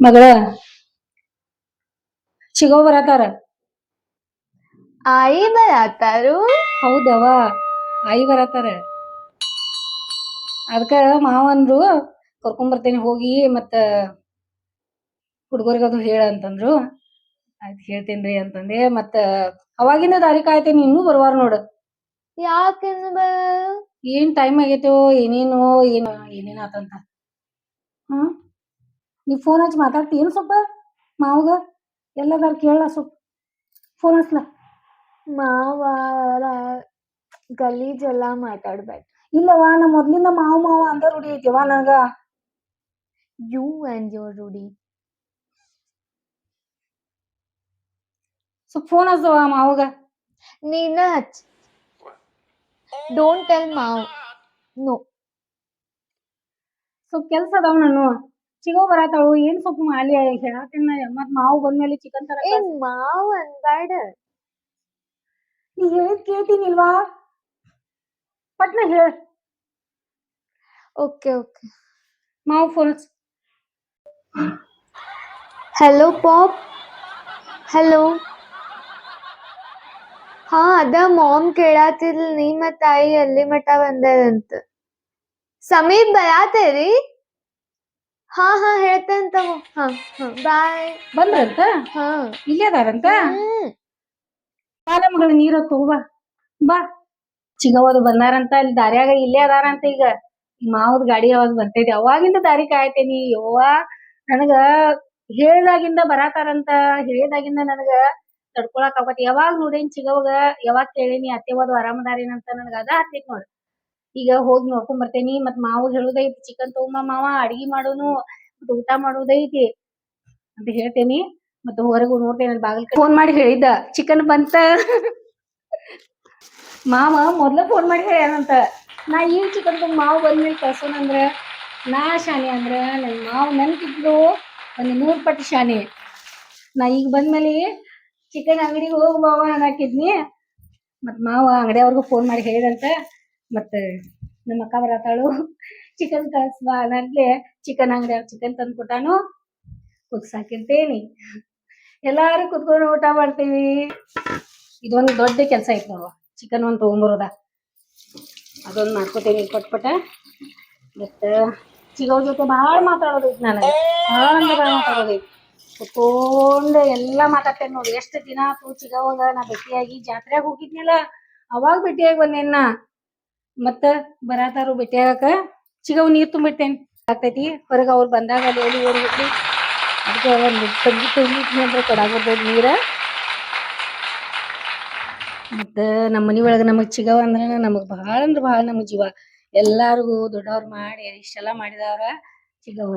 ಮಗಳ ಚಿಗೋ ಬರತಾರ ಆಯಿ ಬರತಾರು ಹೌದವ ಆಯಿ ಬರತಾರ ಅದಕ್ಕ ಮಾವಂದ್ರು ಕರ್ಕೊಂಡ್ ಬರ್ತೇನೆ ಹೋಗಿ ಮತ್ತ ಅದು ಹೇಳ ಅಂತಂದ್ರು. ಆಯ್ತು ಹೇಳ್ತೇನ್ರಿ ಅಂತಂದೆ ಮತ್ತ ಅವಾಗಿಂದ ದಾರಿ ಕಾಯ್ತೇನೆ ಇನ್ನೂ ಬರುವಾರ ನೋಡ. ಯಾಕೆ ಏನ್ ಟೈಮ್ ಆಗೈತೋ ಏನೇನೋ ಏನ ಏನೇನ ಆತಂತ ಹ್ಮ್? ನೀ ಫೋನ್ ಹಚ್ಚಿ ಮಾತಾಡ್ತಿ ಏನು ಸ್ವಲ್ಪ ಮಾವಗ? ಎಲ್ಲದಾರ ಕೇಳ ಸ್ವಲ್ಪ ಫೋನ್ ಹಚ್ಲ? ಮಾವ ಗಲೀಜೆಲ್ಲ ಮಾತಾಡ್ಬೇಡ ಇಲ್ಲವಾ ನಾ ಮೊದ್ಲಿಂದ ಮಾವ ಮಾವ ಅಂತ ರೂಢಿ ಐತಿವಾ ನನಗ. ಯು ಆ್ಯಂಡ್ ಯೋರ್ ರೂಢಿ. ಸ್ವಲ್ಪ ಫೋನ್ ಹಚ್ಚವ ಮಾವಗ. ನೀನ ಹಚ್. Don't tell Mau. ನೋ ಸ್ವಲ್ಪ ಕೆಲ್ಸ ಅದಾವ ನಾನು ಚಿಗೋ ಬರತಾಳು ಏನ್ ಸ್ವಲ್ಪ ಮಾಲಿ ಹೇಳತ್ತೇನ ಮತ್ ಮಾವು ಬಂದ್ಮೇಲೆ ಚಿಕನ್ ತರ ಏ ಮಾವ್ ಅನ್ಬೇಡ ನೀ ಹೇಳಿದ್ ಕೇಳ್ತೀನಿಲ್ವಾ? ಪಟ್ನ ಹೇಳ. Okay okay. ಮಾವು ಫೋನ್ ಹಲೋ ಪಾಪ್ ಹಲೋ ಹಾ ಅದ ಮಾಮ್ ಕೇಳಾತಿದ್ಲ ನೀ ಮತ್ತ ತಾಯಿ ಅಲ್ಲಿ ಮಠ ಬಂದದಂತ. ಸಮೀಪ್ ಬರಾತೇರಿ? ಹಾ ಹಾ ಹೇಳ್ತೇನ್ ತಗೋ ಹಾ ಹಾ ಬಾಯ್ ಬಂದ್ರಂತ? ಹಾ. ಇಲ್ಲೇ ಅದಾರಂತ? ಹ್ಮ್. ಬಾಲ ಮಗಳ ನೀರ ತಗೋಬಾ ಬಾ. ಚಿಗವದು ಬಂದಾರಂತ ಅಲ್ಲಿ ದಾರ್ಯಾಗ ಇಲ್ಲೇ ಅದಾರಂತ ಈಗ. ಮಾವದ ಗಾಡಿ ಅವಾಗ ಬರ್ತೈತಿ ಅವಾಗಿಂದ ದಾರಿ ಕಾಯ್ತೇನಿ. ಯವ್ವ ನನಗ ಹೇಳ್ದಾಗಿಂದ ಬರಾತಾರಂತ ಹೇಳ್ದಾಗಿಂದ ನನಗ ತಡ್ಕೊಳಕ್ ಆಗತ್ತೆ ಯಾವಾಗ ನೋಡೇನ್ ಚಿಗವಾಗ ಯಾವಾಗ ಕೇಳೇನಿ ಆರಾಮದಾರಿ ಆರಾಮದಾರೇನಂತ ನನಗ ಅದ ಹತ್ತೈತಿ ನೋಡ್. ಈಗ ಹೋಗಿ ನೋಡ್ಕೊಂಡ್ ಬರ್ತೇನಿ ಮತ್ ಮಾವ ಹೇಳುದೈತಿ ಚಿಕನ್ ತಗೊಂಬ ಮಾವ, ಅಡ್ಗಿ ಮಾಡೋನು ಮತ್ ಊಟ ಮಾಡೋದೈತಿ ಅಂತ ಹೇಳ್ತೇನಿ. ಮತ್ತೆ ಹೊರಗೂ ನೋಡ್ತೇನೆ ಬಾಗಿಲ್ ಫೋನ್ ಮಾಡಿ ಹೇಳಿದ್ದ ಚಿಕನ್ ಬಂತ. ಮಾವ ಮೊದ್ಲ ಫೋನ್ ಮಾಡಿ ಹೇಳ್ಯಾನಂತ. ನಾ ಈ ಚಿಕನ್ ತಗೊಂಡ್ ಮಾವ ಬಂದ್ಮೇಲೆ ಕಳ್ಸೋನಂದ್ರ ನಾ ಶಾನೆ ಅಂದ್ರ, ನನ್ ಮಾವ ನನ್ಗಿದ್ಲು ಒಂದು ನೂರ್ ಪಟ್ಟು ಶಾನೆ ನಾ ಈಗ ಬಂದ್ಮೇಲೆ ಚಿಕನ್ ಅಂಗಡಿಗೆ ಹೋಗಿ ಮಾವ ಅನ್ನಕಿದ್ನಿ. ಮತ್ ಮಾವ ಅಂಗಡಿಯವ್ರಿಗೂ ಫೋನ್ ಮಾಡಿ ಹೇಳಿದಂತ ಮತ್ತ ನಮ್ಮ ಅಕ್ಕ ಬರತಾಳು ಚಿಕನ್ ಕಳಿಸ್ಬಾ ಅನ್ನಂತ್ಲೆ ಚಿಕನ್ ಅಂಗಡಿ ಚಿಕನ್ ತಂದು ಕೊಟ್ಟಾನು ಎಲ್ಲಾರು ಕುತ್ಕೊಂಡು ಊಟ ಮಾಡ್ತೀವಿ. ಇದೊಂದು ದೊಡ್ಡ ಕೆಲಸ ಐತೆ ನೋಡುವ ಚಿಕನ್ ಒಂದು ತೊಗೊಂಬರೋದ. ಅದೊಂದು ಮಾಡ್ಕೋತೀನಿ ಪಟ್ ಪಟ ಮತ್ತು ಚಿಗವ್ರ ಜೊತೆ ಭಾಳ ಮಾತಾಡೋದು ನಾನು ಭಾಳ ಅಂದ್ರೆ ಮಾತಾಡೋದೈತಿ ಕುತ್ಕೊಂಡು ಎಲ್ಲ ಮಾತಾಡ್ತೇನೆ ನೋಡಿ. ಎಷ್ಟು ದಿನ ಆತು ಚಿಗವಾಗ ನಾ ಭೇಟಿಯಾಗಿ ಜಾತ್ರೆಗೆ ಹೋಗಿದ್ನಲ್ಲ. ಅವಾಗ ಭೇಟಿಯಾಗಿ ಬಂದೇನ್ ಮತ್ತ ಬರಾತಾರು ಭೇಟಿಯಾಗಕ ಚಿಗವ್ ನೀರ್ ತುಂಬಿಟ್ಟೇನಿ. ಆಗ್ತೈತಿ, ಹೊರಗ ಅವ್ರು ಬಂದಾಗ ಅಲ್ಲಿ ಎಲ್ಲಿ ಅದಕ್ಕೆ ಒಂದು ತಗ್ಗಿ ತಂಗಿಟ್ನಿ ಅಂದ್ರೆ ಬರ್ತೈತಿ ನೀರ. ಮತ್ತ ನಮ್ಮ ಮನಿ ಒಳಗ ನಮಗ್ ಚಿಗವ್ ಅಂದ್ರ ನಮಗ್ ಬಹಳ ಅಂದ್ರ ಬಹಳ ನಮಗ್ ಜೀವ. ಎಲ್ಲಾರ್ಗು ದೊಡ್ಡವ್ರ ಮಾಡಿ, ಇಷ್ಟೆಲ್ಲಾ ಮಾಡಿದವ್ರ ಚಿಗವ್ವ.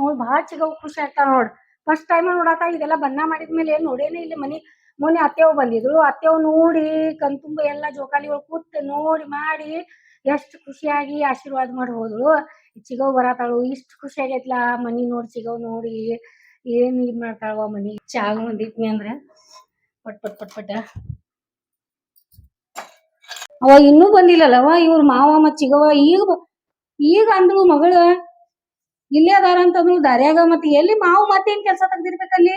ನೋಡ್ ಬಹಳ ಚಿಗವ್ ಖುಷಿ ಆಗ್ತಾವ ನೋಡ್. ಫಸ್ಟ್ ಟೈಮ್ ನೋಡಾಕ ಇದೆಲ್ಲ ಬಣ್ಣ ಮಾಡಿದ್ಮೇಲೆ ನೋಡೇನೆ ಇಲ್ಲಿ ಮನಿ. ಮೊನ್ನೆ ಅತ್ತೆವ್ ಬಂದಿದ್ರು ಅತ್ತೆವ್ ನೋಡಿ ಕಣ್ತುಂಬ ಎಲ್ಲ ಜೋಕಾಲಿ ಒಳಗ್ ಕೂತ್ ನೋಡಿ ಮಾಡಿ ಎಷ್ಟು ಖುಷಿಯಾಗಿ ಆಶೀರ್ವಾದ ಮಾಡಿ ಹೋದ್ರು ಚಿಗವ್ ಬರತಾಳು ಇಷ್ಟು ಖುಷಿ ಆಗೈತ್ಲಾ ಮನಿ ನೋಡಿ ಚಿಗವ್ ನೋಡಿ ಏನ್ ಇದ್ ಮಾಡ್ತಾಳವ ಮನಿ. ಚಾಗ ಬಂದಿದ್ನಿ ಅಂದ್ರ. ಪಟ್ ಪಟ್ ಪಟ್, ಪಟ. ಅವ ಇನ್ನೂ ಬಂದಿಲ್ಲಲ್ಲವ ಇವ್ರ ಮಾವ ಮತ್ ಚಿಗವ ಈಗ ಈಗ ಅಂದ್ಳು ಮಗಳ ಇಲ್ಲೇ ಅದಾರ ಅಂತಂದ್ರು ದಾರ್ಯಾಗ ಮತ್ ಎಲ್ಲಿ ಮಾವು ಮತ್ತೇನ್ ಕೆಲ್ಸ ತೆಗ್ದಿರ್ಬೇಕಲ್ಲಿ?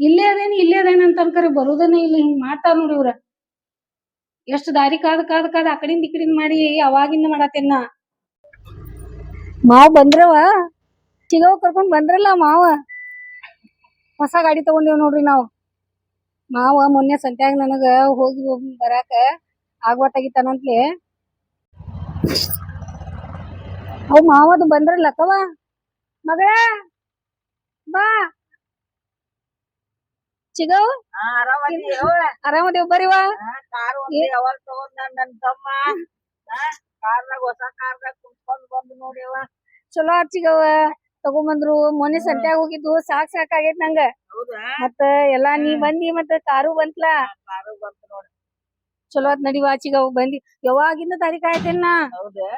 ಇಲ್ಲೇ ಅದೇನ್, ಇಲ್ಲೇ ಅದೇನ ಅಂತ ಅನ್ಕರಿ ಬರುದನ ಇಲ್ಲ, ಹಿಂಗ್ ಮಾಡ್ತಾರ ನೋಡಿ ಇವ್ರ. ಎಷ್ಟ್ ದಾರಿ ಕಾದ್ ಕಾದ್ ಕಾದ್ ಆ ಕಡಿಂದ ಈ ಕಡಿಂದ ಮಾಡಿ ಅವಾಗಿಂದ ಮಾಡತ್ತೇನ್ ಮಾವ ಬಂದ್ರವ? ಚಿಗವ್ ಕರ್ಕೊಂಡ್ ಬಂದ್ರಲ್ಲ ಮಾವ? ಹೊಸ ಗಾಡಿ ತಗೊಂಡೇವ್ ನೋಡ್ರಿ ನಾವು. ಮಾವ ಮೊನ್ನೆ ಸಂತ್ಯಾಗ ನನಗ ಹೋಗಿ ಹೋಗಿ ಬರಾಕ ಆಗ್ವತ್ತಾಗಿತ್ತಾನಂತ್ಲೆ ಅವ್ ಮಾವದು ಬಂದ್ರಲ್ಲಕ್ಕವ ಮಗಳ? ಬಾ ಚಿಗವ್ ಆರಾಮದೇವ್ ಬರಿವ ಕಾರ್ ಒಂದ್ ಯಾವಾಗ ತಗೊಂಡ್ ನಾನ್ ನನ್ ತಮ್ಮ ಕಾರ್ನಾಗ ಹೊಸ ಕಾರ್ನಾಗ ಕುಂತ್ಕೊಂಡ್ ಬಂದ್ ನೋಡ್ಯವ ಚಲೋ ಆತ್ ಚಿಗವ್ವ ತಗೊಂಬಂದ್ರು ಮೊನ್ನೆ ಸಂತ್ಯಾಗ ಹೋಗಿದ್ದು ಸಾಕ್ ಸಾಕ್ ಆಗೈತ್ ನಂಗ. ಹೌದಾ? ಮತ್ತ ಎಲ್ಲಾ ನೀ ಬಂದಿ ಮತ್ತ ಕಾರು ಬಂತ್ಲಾ? ಕಾರು ಬಂತ ನೋಡಿ. ಚಲೋ ಆತ್ ನಡಿವಾ ಚಿಗವ್ ಬಂದಿ. ಯಾವಾಗಿಂದ ತಾರೀಕ ಆಯ್ತೇನ ಹೌದಾ?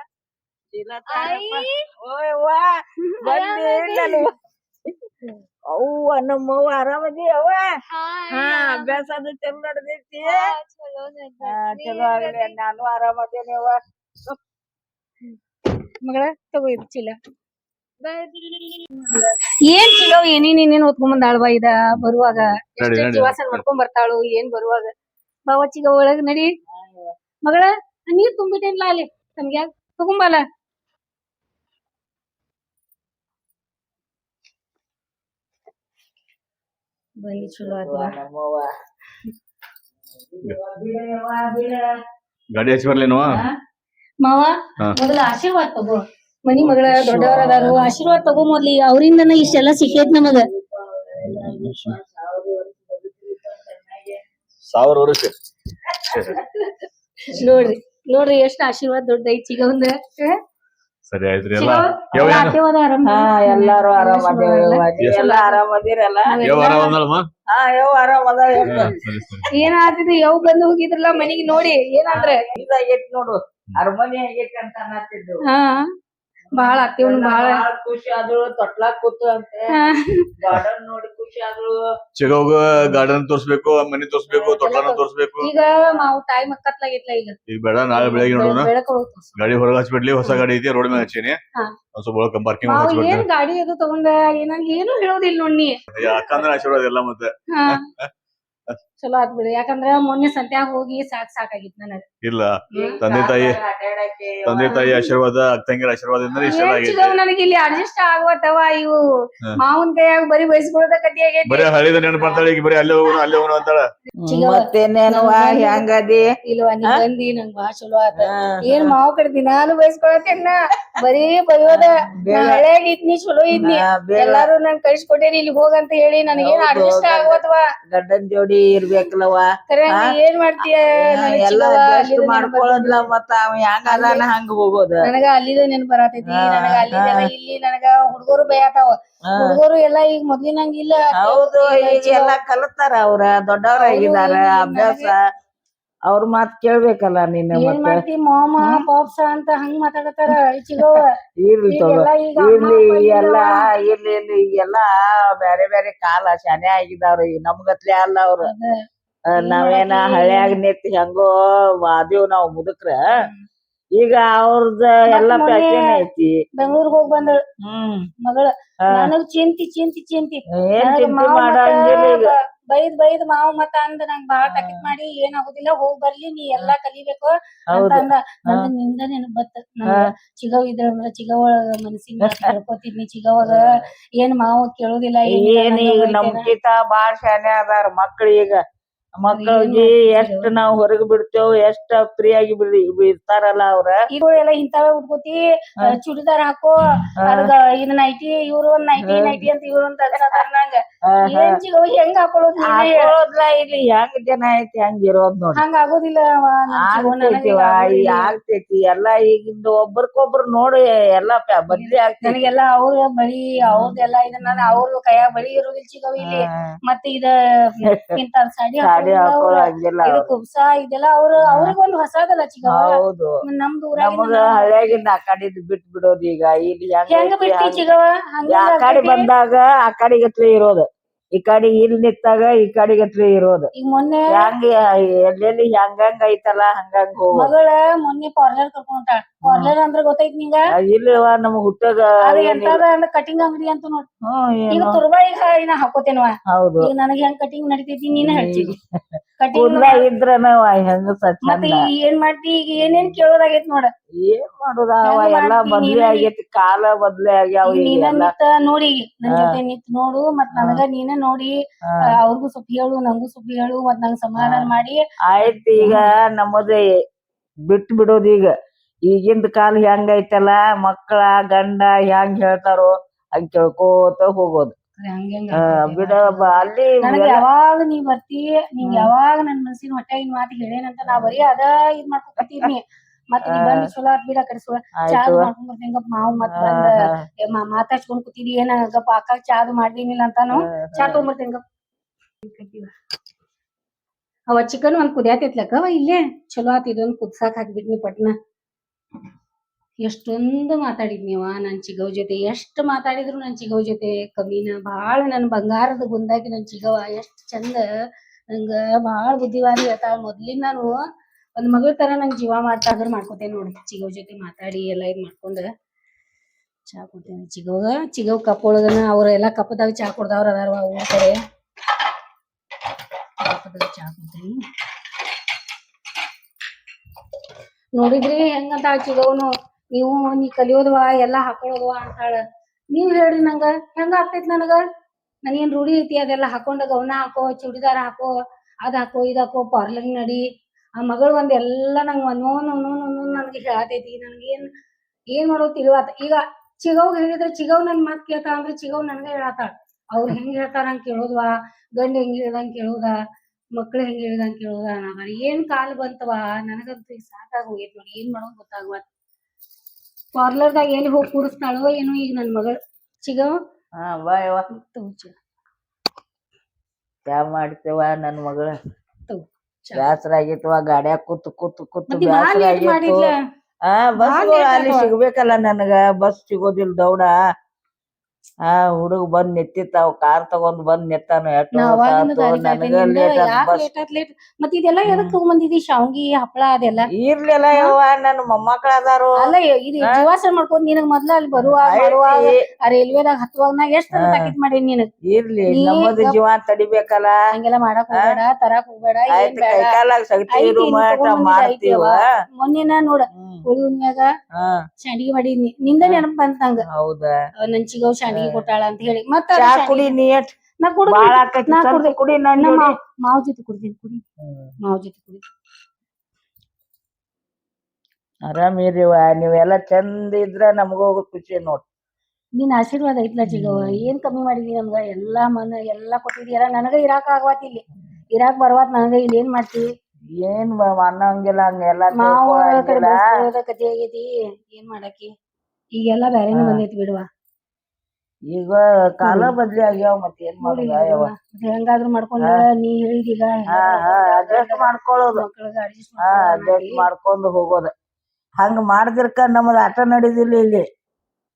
ಚೀಲ ಅವ್ವ ನಮ್ಮವ್ವ ಆರಾಮದಿ ಅವ್ವ? ಹಾ ಅಭ್ಯಾಸ ಅದು ಚಲೋ ನಡೆದೈತಿ. ಚಲೋ ಆಗಲಿ ನಾನು ಆರಾಮದೇನಿ ಅವ್ವ. ಮಗಳ ತಗೋ ಇದು ಚೀಲ. ಏನ್ ಸಿಗವ್ ಏನೇನ್ ಏನೇನ್ ಓದ್ಕೊಂಡ್ ಬಂದಾಳ್ವಾ ಇದ? ಬರುವಾಗ ಜೀವಾಸನ ಮಾಡ್ಕೊಂಡ್ ಬರ್ತಾಳು ಏನ್ ಬರುವಾಗ? ಬಾವ ಚಿಗವ್ ಒಳಗ್ ನಡಿ. ಮಗಳ ನೀರ್ ತುಂಬಿಟ್ಟೇನ್ಲ ಅಲ್ಲಿ? ನಮ್ಗೆ ತಗೊಂಬಾಲ ಬನ್ನಿ ಚಲೋ ಆತ. ಗಾಡಿ ಹಚ್ಚಿ ಬರ್ಲೇನು? ಮಾವ. ಮೊದಲ ಆಶೀರ್ವಾದ ತಗೋ. ಮನಿ ಮಗಳ ದೊಡ್ಡವರ ಅದಾರು ಆಶೀರ್ವಾದ ತಗೋ ಮೊದ್ಲಿ. ಅವ್ರಿಂದನ ಇಷ್ಟೆಲ್ಲ ಸಿಕ್ಕೈತ್ ನಮಗ. ಸಾವಿರ ವರ್ಷ. ನೋಡ್ರಿ ನೋಡ್ರಿ ಎಷ್ಟ್ ಆಶೀರ್ವಾದ ಈಗ ಚಿಗವಂದ ಸರಿ ಆಯ್ತ್ರಿ ಎಲ್ಲ ಯಾವ ಎಲ್ಲಾರು ಆರಾಮದಿರಲ್ಲ ಯಾವ ಹಾ ಯವ್ ಆರಾಮದ ಸರಿ ಸರಿ. ಏನಾಗ್ತಿದ್? ಯಾವ ಬಂದು ಹೋಗಿದ್ರಲ್ಲ ಮನಿಗ್ ನೋಡಿ ಏನಂದ್ರೆ? ಇದಾಗೈತಿ ನೋಡು. ಅರಮನೆ ಆಗೈತಿ ಅಂತ ಅನ್ನತ್ತಿದ್ರು ಹಾ. ಬಾಳ ಅತ್ತಿವ್ನು ಬಾಳ. ಬಾಳ ಖುಷಿ ಆದ್ರು ತೊಟ್ಲಾಕ್ ಕೂತು ಅಂತೆ. ಗಾರ್ಡನ್ ನೋಡಿ ಖುಷಿ ಆದ್ರು. ಚಿಗೋಗ ಗಾರ್ಡನ್ ತೋರ್ಸ್ಬೇಕು ಮನಿ ತೋರ್ಸ್ಬೇಕು ತೊಟ್ಲಾನ ತೋರ್ಸ್ಬೇಕು. ಈಗ ಮಾವು ಟೈಮ್ ಕತ್ಲಾಗಿತ್ಲ ಈಗ. ಈಗ ಬೇಡ ನಾಳೆ ಬೆಳಗ್ಗೆ ನೋಡೋಣ. ಗಾಡಿ ಹೊರಗೆ ಹಚ್ಬಿಡ್ಲಿ ಹೊಸ ಗಾಡಿ ಐತಿ ರೋಡ್ ಮೇಲೆ ಹಚ್ಚೀನಿ. ಹಾ. ಒಂದ್ ಸ್ವಲ್ಪ ಒಳಗ್ ಪಾರ್ಕಿಂಗ್ ಮಾವು ಹಚ್ಬಿಡ್ಲಿ ಏನ್ ಗಾಡಿ ಅದು ತಗೊಂಡ ಏನ ಏನು ಹೇಳೋದಿಲ್ಲ ನೋಡಿ ಯಾಕಂದ್ರೆ ಆಶೀರ್ವಾದ ಎಲ್ಲ ಮತ್ತೆ. ಹಾ. ಚಲೋ ಆತ್ ಬಿಡಿ ಯಾಕಂದ್ರ ಮೊನ್ನೆ ಸಂತ್ಯಾಗ ಹೋಗಿ ಸಾಕ್ ಸಾಕಾಗಿತ್ ನನಗ. ಇಲ್ಲ. ತಂದೆ ತಾಯಿ ತಂದೆ ತಾಯಿ ಆಶೀರ್ವಾದ ಅಕ್ಕ ತಂಗಿರ ಆಶೀರ್ವಾದ ಇಷ್ಟೆಲ್ಲ ಏನ್ ಆಗೈತಿ. ನನಗೆ ಇಲ್ಲಿ ಅಡ್ಜಸ್ಟ್ ಆಗುವತ್ತವ ಇವು. ಮಾವನ್ ಕೈಯಾಗ ಬರೀ ಬಯಸ್ಕೊಳ್ಳೋದ ಕತಿ ಆಗೈತಿ. ಬರೀ ಹಳಿದ ನೆನಪು ಮಾಡ್ತಾಳೆ ಈಗ ಬರೀ ಅಲ್ಲೇ ಹೋಗೋಣ ಅಲ್ಲೇ ಹೋಗೋಣ ಅಂತಾಳ. ಮತ್ತೇನೇನುವ ಹೆಂಗದಿ? ಇಲ್ಲ ನೀ ಬಂದಿ ನಂಗ್ ಬಾಳ ಚಲೋ ಆತ. ಏನ್ ಮಾವ ಕಡೆ ದಿನಾಲು ಬಯಸ್ಕೊಳತ್ತೇನ ಬರೀ ಬಯೋದ. ಹಳ್ಯಾಗ ಇದ್ನಿ ಚಲೋ ಇದ್ನಿ ಎಲ್ಲಾರು ನನ್ ಕಳ್ಸಿಕೊಟ್ಟೇನಿ ಇಲ್ಲಿ ಹೋಗಂತ ಹೇಳಿ ನನಗೇನ್ ಅಡ್ಜಸ್ಟ್ ಆಗವತ್ವ ಗಡ್ಡನ್ ಜೋಡಿ ಕರೆ? ನೀ ಏನ್ ಮಾಡ್ತೀಯ? ಎಲ್ಲ ಚಿಗವ್ವ, ಅಡ್ಜಸ್ಟ್ ಅಲ್ಲಿದು ನೆನಪ್ ಮಾಡ್ಕೊಳ್ಳೋದ್ಲ ಮತ್ತ ಅವ ಹೆಂಗ ಅದಾನ ಹಂಗ ಹೋಗೋದ. ನನಗ ಅಲ್ಲಿದ ನೆನಪ್ ಬರತೈತಿ ಹಾ, ನನಗ ಅಲ್ಲಿ ಹಾ. ಇಲ್ಲಿ ನನಗ ಹುಡುಗರು ಬೈಯಾತಾವ ಹಾ. ಹುಡುಗರು ಎಲ್ಲಾ ಈಗ ಮೊದ್ಲಿನಂಗಿಲ್ಲ ಹೌದು ಈಗ ಎಲ್ಲಾ ಕಲಿತಾರ ಅವ್ರ ದೊಡ್ಡವರಾಗಿದಾರ ಆಗಿದಾರ ಅಭ್ಯಾಸ. ಅವ್ರ ಮಾತ್ ಕೇಳ್ಬೇಕಲ್ಲ ನೀನ್ ಏನ್ ಮತ್ತ? ಮಾಡ್ತಿ ಮಾಮ ಪಾಪ್ಸ ಅಂತ ಹಂಗ್ ಮಾತಾಡತಾರ ಚಿಗವ್ವ ಇರ್ಲಿ ತಗೋ. ಈಗೆಲ್ಲ ಈಗ ಇರ್ಲಿ ಎಲ್ಲಾ. ಇರ್ಲಿ ಇರ್ಲಿ. ಈಗೆಲ್ಲಾ ಬ್ಯಾರೆ ಬ್ಯಾರೆ ಕಾಲ ಶಾನೆ ಆಗಿದಾವ್ರ. ಈಗ ನಮ್ಗತ್ಲೆ ಅಲ್ಲ ಅವ್ರು. ನಾವೇನ ಹಳ್ಳಿಯಾಗ ಹಳ್ಯಾಗ ನಿಂತ್ ಹೆಂಗೋ ವಾದೇವ್ ನಾವ್ ಮುದುಕ್ರ. ಈಗ ಅವ್ರದ್ ಎಲ್ಲಾ ಮೊನ್ನೆ ಐತಿ. ಬೆಂಗಳೂರಿಗೆ ಹೋಗ್ ಬಂದಳು. ಹ್ಮ್ ಮಗಳ. ನನಗ್ ಚಿಂತಿ ಚಿಂತಿ ಚಿಂತಿ. ಏನ್ ನನಗ್ ಚಿಂತೆ ಮಾವ್ ಮತ್ತ ಮಾಡಂಗಿಲ್ಲ ಈಗ. ಬ- ಬೈದ್ ಬೈದ್ ಮಾವ ಮತ್ತ ಅಂದ ನಂಗ್ ಬಾಳ ತಕಿತ್ ಮಾಡಿ ಏನ್ ಆಗುದಿಲ್ಲ ಹೋಗ್ ಬರ್ಲಿ ನೀ ಎಲ್ಲಾ ಕಲಿಬೇಕು ಅಂತ ಹೌದು. ಅಂದ. ನಂದು ನಿಂದ ನೆನಪ್ ಬತ್ತ ಚಿಗವ್ ಇದ್ರ ಅಂದ್ರ ಚಿಗವ ಮನಸ್ಸಿನ ಮಾತ್ ಚಿಗವಾಗ ಏನ್ ಮಾವ ಕೇಳುದಿಲ್ಲ ಏನ್ ಈಗ. ನಮ್ಕಿತ ಬಾಳ್ ಶಾನೆ ಅದಾರ ಮಕ್ಳ ಈಗ. ಮಕ್ಕಳಿಗೆ ಎಷ್ಟ್ ನಾವ್ ಹೊರಗ್ ಬಿಡ್ತೇವ್ ಎಷ್ಟ್ ಫ್ರೀ ಆಗಿ ಬಿಡ್ ಇರ್ತಾರಲ್ಲ ಅವ್ರ? ಇವ್ರು ಎಲ್ಲ ಇಂತಾವೆ ಉಟ್ಕೋತಿ. ಚೂಡಿದಾರ್ ಹಾಕೋ ಇದು ಇದ್ ನೈಟಿ ಇವ್ರು ಒಂದ್ ನೈಟಿ ನೈಟಿ ಅಂತ ಇವ್ರು ಅಂತ ಅನ್ಸತಾರ ನಂಗ. ಹೆಂಗ್ ಹಾಕೊಳ್ಳೋದ್. ಹಾಕೋದ್ಲ ಇಲ್ಲಿ ಹೆಂಗ್ ಜನ ಐತಿ ಹಂಗ ಇರೋದ್ ನೋಡ್ರಿ ಹಂಗ ಆಗೋದಿಲ್ಲ ಆಗ್ತೈತಿವ. ಆಗ್ತೈತಿ ಎಲ್ಲಾ ಈಗಿಂದ ಒಬ್ರಕೊಬ್ರು ನೋಡಿ ಎಲ್ಲಾ ಬದ್ಲಿ ಆಗ್ತೈತಿ. ನನಗೆಲ್ಲ ಅವ್ರ ಬಳಿ ಅವ್ರದೆಲ್ಲ ಇದನ್ನ ಅವ್ರ ಕೈಯಾಗ ಬಳಿ ಇರೋದಿಲ್ಲ ಚಿಗವ್ ಇಲ್ಲಿ. ಮತ್ತೆ ಇದ ಇಂತ ಸಾಡಿ ಹಾಕೊಳ್ಳೋ ಕುಬ್ಸ ಇದೆಲ್ಲ ಅವ್ರ ಅವ್ರಿಗೊಂದು ಹೊಸದಲ್ಲ ಚಿಗವ ಹೌದು. ನಮ್ದು ನಮಗ ಹಳ್ಯಾಗಿಂದ ಆ ಕಡಿದ್ ಬಿಟ್ ಬಿಡೋದು ಈಗ. ಇಲ್ಲಿ ಹೆಂಗ್ ಹಂಗ್- ಚಿಗವ ಆ ಕಡೆ ಬಂದಾಗ ಆ ಕಡೆಗತ್ಲೆ ಇರೋದು. ಈ ಕಡೆ ಇಲ್ಲಿ ನಿಂತಾಗ ಈ ಕಡೆಗೆ ಇರೋದು. ಈಗ ಮೊನ್ನೆ ಹಂಗ ಎಲ್ಲೆಲ್ಲಿ ಹಂಗಂಗ ಐತಲ್ಲ ಹಂಗಂಗ ಮಗಳ ಮೊನ್ನೆ ಪಾರ್ಲರ್ ಕರ್ಕೊಂಡ ಪಾರ್ಲರ್ ಅಂದ್ರ ಗೊತ್ತೈತ್ ನಿಂಗ? ಇಲ್ಲವ ನಮ್ ಹುಟ್ಟಾಗ ಕಟಿಂಗ್ ಅಂಗಡಿ ಅಂತ ನೋಡ್. ಈಗ ತುರ್ಬಾ ಈಗ ಇನ್ನ ಹಾಕೋತೇನವ ಹೌದು. ಈಗ ನನಗೆ ಹೆಂಗ್ ಕಟಿಂಗ್ ನಡಿತೈತಿ ನೀನ್ ಕಟಿಂಗ್ ಕೂದ್ಲ ಇದ್ರನ ಹೆಂಗ ಮತ್ತೆ ಚಂದ ಏನ್ ಮಾಡ್ತಿ? ಈಗ ಏನೇನ್ ಕೇಳೋದಾಗೈತ್ ನೋಡ. ಏನ್ ಮಾಡುದ ಅವ? ಹೆಂಗ್ ಎಲ್ಲಾ ಮಾಡ್ತಿ ಬದ್ಲಿ ನೀನ? ಆಗೈತಿ ಕಾಲ ಬದ್ಲಿ ಆಗ್ಯಾವ ಈಗ ಈಗ ನೀನ ಎಲ್ಲ. ನಿಂತ ನೋಡಿ ನನ್ ಜೊತೆ ನಿಂತ್ ನೋಡು ಮತ್ ನನಗ ನೀನ ನೋಡಿ ಹಾ. ಅವ್ರಿಗೂ ಸ್ವಲ್ಪ ಹೇಳು ನಂಗೂ ಸ್ವಲ್ಪ ಹೇಳು ಮತ್ ನಂಗ್ ಸಮಾಧಾನ ಮಾಡಿ. ಆಯ್ತ್ ಈಗ ನಮ್ಮದೇ ಬಿಟ್ಟು ಬಿಡೋದ್ ಈಗ. ಈಗಿಂದ ಕಾಲ ಹೆಂಗೈತಲ್ಲ ಮಕ್ಕಳ ಗಂಡ ಹೆಂಗ್ ಹೇಳ್ತಾರೋ ಹಂಗ್ ಕೇಳ್ಕೋತ ಹೋಗೋದು. ಬಿಡ ಅಲ್ಲಿ ನನಗ್ ಯಾವಾಗ ನೀ ಬರ್ತಿ ನಿಂಗ್ ಹ್ಮ್. ಯಾವಾಗ ನನ್ ಮನ್ಸಿನ ಹೊಟ್ಟೆಗಿನ ಮಾತು ಹೇಳೇನಂತ ನಾ ಬರೀ ಅದ ಇದ್ ಮಾಡ್ಕೊತೀನಿ ಮತ್ ನೀ ಬಂದ್ ಚಲೋ ಆತ್ ಬಿಡ ಕಡೆ ಚಾ ಆಯ್ತು. ಮಾಡ್ಕೊಂಡ್ ಬರ್ತೀನಿ ಗಪ್ ಮಾವು ಮತ್ ಬಂದ ಮಾತಾಡ್ಸ್ಕೊಂಡ್ ಕೂತಿದಿ ಏನ ಗಪ್ಪ ಅಕ್ಕ ಚಾದು ಮಾಡ್ದಿನಿಲ್ಲ ಅಂತಾನು. ಚಾ ತಗೊಂಡ್ಬರ್ತೀನಿ ಗಪ್. ಅವ ಚಿಕನ್ ಒಂದ್ ಕುದಿಯಾತೈತ್ಲಕ್ಕ ಇಲ್ಲೇ. ಚಲೋ ಆತ್ ಇದೊಂದ್ ಕುದ್ಸಾಕ್ ಹಾಕ್ಬಿಟ್ನಿ ಪಟ್ನ. ಎಷ್ಟೊಂದು ಮಾತಾಡಿದ್ನಿವ ನನ್ನ ಚಿಗವ್ ಜೊತೆ, ಎಷ್ಟು ಮಾತಾಡಿದ್ರು ನನ್ನ ಚಿಗವ್ ಜೊತೆ ಕಮ್ಮಿನ ಭಾಳ ನನ್ನ ಬಂಗಾರದ ಗುಂದಾಗಿ ನನ್ನ ಚಿಗವ, ಎಷ್ಟು ಚಂದ, ನಂಗ ಭಾಳ ಬುದ್ಧಿವಾದಿ ಹೇಳ್ತಾಳ ಮೊದ್ಲಿಂದ ನಾನು ಒಂದ್ ಮಗಳ ತರ ನಂಗೆ ಜೀವ ಮಾಡ್ತಾ ಅದ್ರ ಮಾಡ್ಕೋತೇನೆ ನೋಡಿ, ಚಿಗವ್ ಜೊತೆ ಮಾತಾಡಿ ಎಲ್ಲ ಇದ್ ಮಾಡ್ಕೊಂಡ ಚಾ ಕೊಡ್ತೇನೆ ಚಿಗವ ಚಿಗವ್ ಕಪ್ ಒಳಗನ ಅವ್ರ ಎಲ್ಲಾ ಕಪ್ಪದಾಗ ಚಾ ಕೊಡ್ದವ್ರ ಅದಾರ ಊರ್ ಕಡೆ. ಕಪ್ಪದಾಗ ಚಾ ಕೊಡ್ತೇನೆ. ನೋಡಿದ್ರಿ ಹೆಂಗಂತ ಚಿಗವ್ನು? ನೀವು ನೀ ಕಲಿಯೋದ್ವಾ, ಎಲ್ಲಾ ಹಾಕೊಳ್ಳೋದ್ವಾ ಅಂತಾಳ ನೀವ್ ಹೇಳ್ರಿ ನಂಗ, ಹೆಂಗ ಆಗ್ತೈತ್ ನನಗ? ನನಗೇನ್ ರೂಢಿ ಐತಿ ಅದೆಲ್ಲ ಹಾಕೊಂಡ ಗೌನ ಹಾಕೋ, ಚೂಡಿದಾರ ಹಾಕೋ, ಅದ್ ಹಾಕೋ, ಇದ್ ಹಾಕೋ ಪಾರ್ಲರ್ ನಡಿ. ಆ ಮಗಳು ಒಂದ್ ಎಲ್ಲಾ ನಂಗ್ ಒಂದೊಂದ್ ಒಂದೊಂದ್ ಒಂದೊಂದ್ ನನ್ಗೆ ಹೇಳತೈತಿ. ನನ್ಗೇನ್ ಏನ್ ಮಾಡೋ ತಿಳಿವಾತ ಈಗ ಚಿಗವ್ ಹೇಳಿದ್ರೆ ಚಿಗವ್ ನನ್ ಮಾತ್ ಕೇಳ್ತಾ ಅಂದ್ರೆ ಚಿಗವ್ ನನ್ಗ ಹೇಳತಾಳ ಅವ್ರ ಹೆಂಗ್ ಹೇಳ್ತಾರ ಹಂಗ್ ಕೇಳೋದ್ವಾ? ಗಂಡ ಹೆಂಗ್ ಹೇಳ್ದಂಗ್ ಕೇಳೋದ? ಮಕ್ಳು ಹೆಂಗ್ ಹೇಳ್ದಂಗ್ ಕೇಳೋದ ಅನ್ನೋದ. ಏನ್ ಕಾಲ ಬಂತವಾ ನನಗಂತೂ ಹೋಗೈತಿ ಹೋಗೈತ್ ನೋಡಿ. ಏನ್ ಮಾಡೋದ್ ಗೊತ್ತಾಗ್ವತ್ ಪಾರ್ಲರ್ದಾಗ ಎಲ್ಲಿ ಹೋಗಿ ಕೂಡಿಸ್ತಾಳೋ ಏನೋ ಈಗ ನನ್ ಮಗಳು. ಸಿಗವ ಹಾ ಬಾ ಯವ್ವ. ಚಾ. ಮಾಡ್ತೇವ ನನ್ ಮಗಳ. ಬ್ಯಾಸರ ಆಗೈತವ ಗಾಡ್ಯಾಗ ಕೂತ್ ಕೂತ್ ಕೂತ್ ಮತ್ತ್ ಬ್ಯಾಸರ ಮಾಡಿದ್ಲ? ಆ ಬಸ್ ಅಲ್ಲಿ. ಸಿಗ್ಬೇಕಲ್ಲ ನನಗ. ಬಸ್ ಸಿಗೋದಿಲ್ಲ ದೌಡ. ಆ ಹುಡುಗ ಬಂದ್ ನಿಂತಿತ್ತಾವ ಕಾರ್ ತಗೊಂಡ್ ಬಂದ್ ನಿಂತಾನ ಎಷ್ಟ್ ನಾ ಹೊತ್ತ ಅವಾಗಿಂದ ಆತು, ದಾರಿ ಕಾಯ್ತೇನೆ ನನಗ ನಿಂದ ಲೇಟ್ ಆತ್ ಯಾಕ್ ಬಸ್ ಲೇಟ್ ಆತ್ ಲೇಟ್ ಮತ್ ಇದೆಲ್ಲ ಎದಕ್ ತಗೊಂಬಂದಿದಿ? ಶಾವ್ಗಿ ಹಪ್ಳ ಅದೆಲ್ಲ? ಇರ್ಲಿಲ್ಲ ಯವ್ವ ನನ್ ಮೊಮ್ಮಕ್ಳ ಅದಾರು. ಅಲ್ಲ ಇದು ಹಾ? ಜೀವಾಸನ ಮಾಡ್ಕೊಂಡ್ ನಿನಗ್ ಮೊದ್ಲ ಅಲ್ಲಿ ಬರುವಾಗ ಬರುವಾಗ ಐತಿ, ಆ ರೈಲ್ವೆದಾಗ ಹತ್ತುವಾಗ ನಾ ಎಷ್ಟ್ ಹಾ. ತಾಕೀತ್ ಮಾಡೀನಿ ನಿನಗ್ ಇರ್ಲಿ ನೀ ನಮ್ಮದು ಗಪ್- ಜೀವ ತಡಿಬೇಕಲ್ಲ. ಹಂಗೆಲ್ಲ ಮಾಡಕ್ ಹೋಗ್ಬೇಡ ತರಕ್ ಹೋಗ್ಬೇಡ ಏನ್ ಆಯ್ತು ಬೇಡ. ಕೈಕಾಲಾಗ ಶಕ್ತಿ ಐತಿ, ಇರು ನೀ ಮಾಟ ತಗೊಂಬಂದಿದ್ ಮಾಡ್ತೀವ. ಅವ್ವ. ಮೊನ್ನೆನ ನೋಡ ಹ್ಮ್. ಹುಳಿ ಹುಣ್ಮ್ಯಾಗ ಹಾ. ಶಾಂಡಿಗೆ ಮಾಡಿದ್ನಿ. ನಿಂದ ನೆನಪ್ ಬಂತ ಹೌದಾ? ನನ್ ಚಿಗವ್ ಶಾಂಡಿಗೆ ಕೊಟ್ಟಾಳ ಅಂತ ಹೇಳಿ. ಮತ್ತ ಚಾ ಕುಡಿ ನೀಟ್ ನಾ ಕುಡ್ದು ಬಾಳ ಆಕೈತಿ ನಾ ಸ್ವಲ್ಪ ಕುಡಿ ನನ್ ನಮ್ಮ ಜೋಡಿ. ಮಾವ್ ಜೊತೆ ಕುಡ್ತೀನಿ ಕುಡಿ. ಮಾವ ಜೊತೆ ಕುಡಿ ಆರಾಮಿರಿವ ನೀವೆಲ್ಲ ಚಂದ ಇದ್ರ ನಮಗೂ ಖುಷಿ ನೋಡ್. ನಿನ್ ಆಶೀರ್ವಾದ ಐತ್ಲ ಚಿಗವ್ವ ಏನ್ ಕಮ್ಮಿ ಮಾಡಿದಿ ನಮ್ಗ? ಎಲ್ಲಾ ಮನ ಎಲ್ಲಾ ಕೊಟ್ಟಿದ್ಯಾರ ನನಗ ಇರಾಕ ಆಗ್ವಾತ್ ಇಲ್ಲಿ. ಇರಾಕ್ ಬರ್ವಾತ್ ನನಗ ಇಲ್ಲಿ. ಏನ್ ಮಾಡ್ತಿ? ಏನ್ ಮ- ಅನ್ನಂಗಿಲ್ಲ ಹಂಗೆಲ್ಲ ಮಾವ ಕಡೆ ತಿಳ್ಕೊಳಂಗಿಲ್ಲ ಆಗೈತಿ. ಏನ್ ಮಾಡಾಕಿ? ಈಗೆಲ್ಲಾ ಬ್ಯಾರೇನ ಬಂದೈತಿ ಬಿಡುವ. ಈಗ ಕಾಲ ಬದ್ಲಿ ಆಗ್ಯಾವ ಮತ್ ಏನ್ ಮಾಡುದ ಹೆಂಗಾದ್ರು ಹೆಂಗಾದ್ರೂ ಮಾಡ್ಕೊಂಡ ನೀ ಹೇಳಿದೀಗ ಅಡ್ಜಸ್ಟ್ ಮಾಡ್ಕೊಳ್ಳೋದು. ಹಾ ಅಡ್ಜಸ್ಟ್ ಮಾಡ್ಕೊಂಡು ಹೋಗೋದ. ಹಂಗ ಮಾಡ್ದಿರ್ಕ ನಮ್ದ ಆಟ ನಡೀದಿಲ್ಲ ಇಲ್ಲಿ.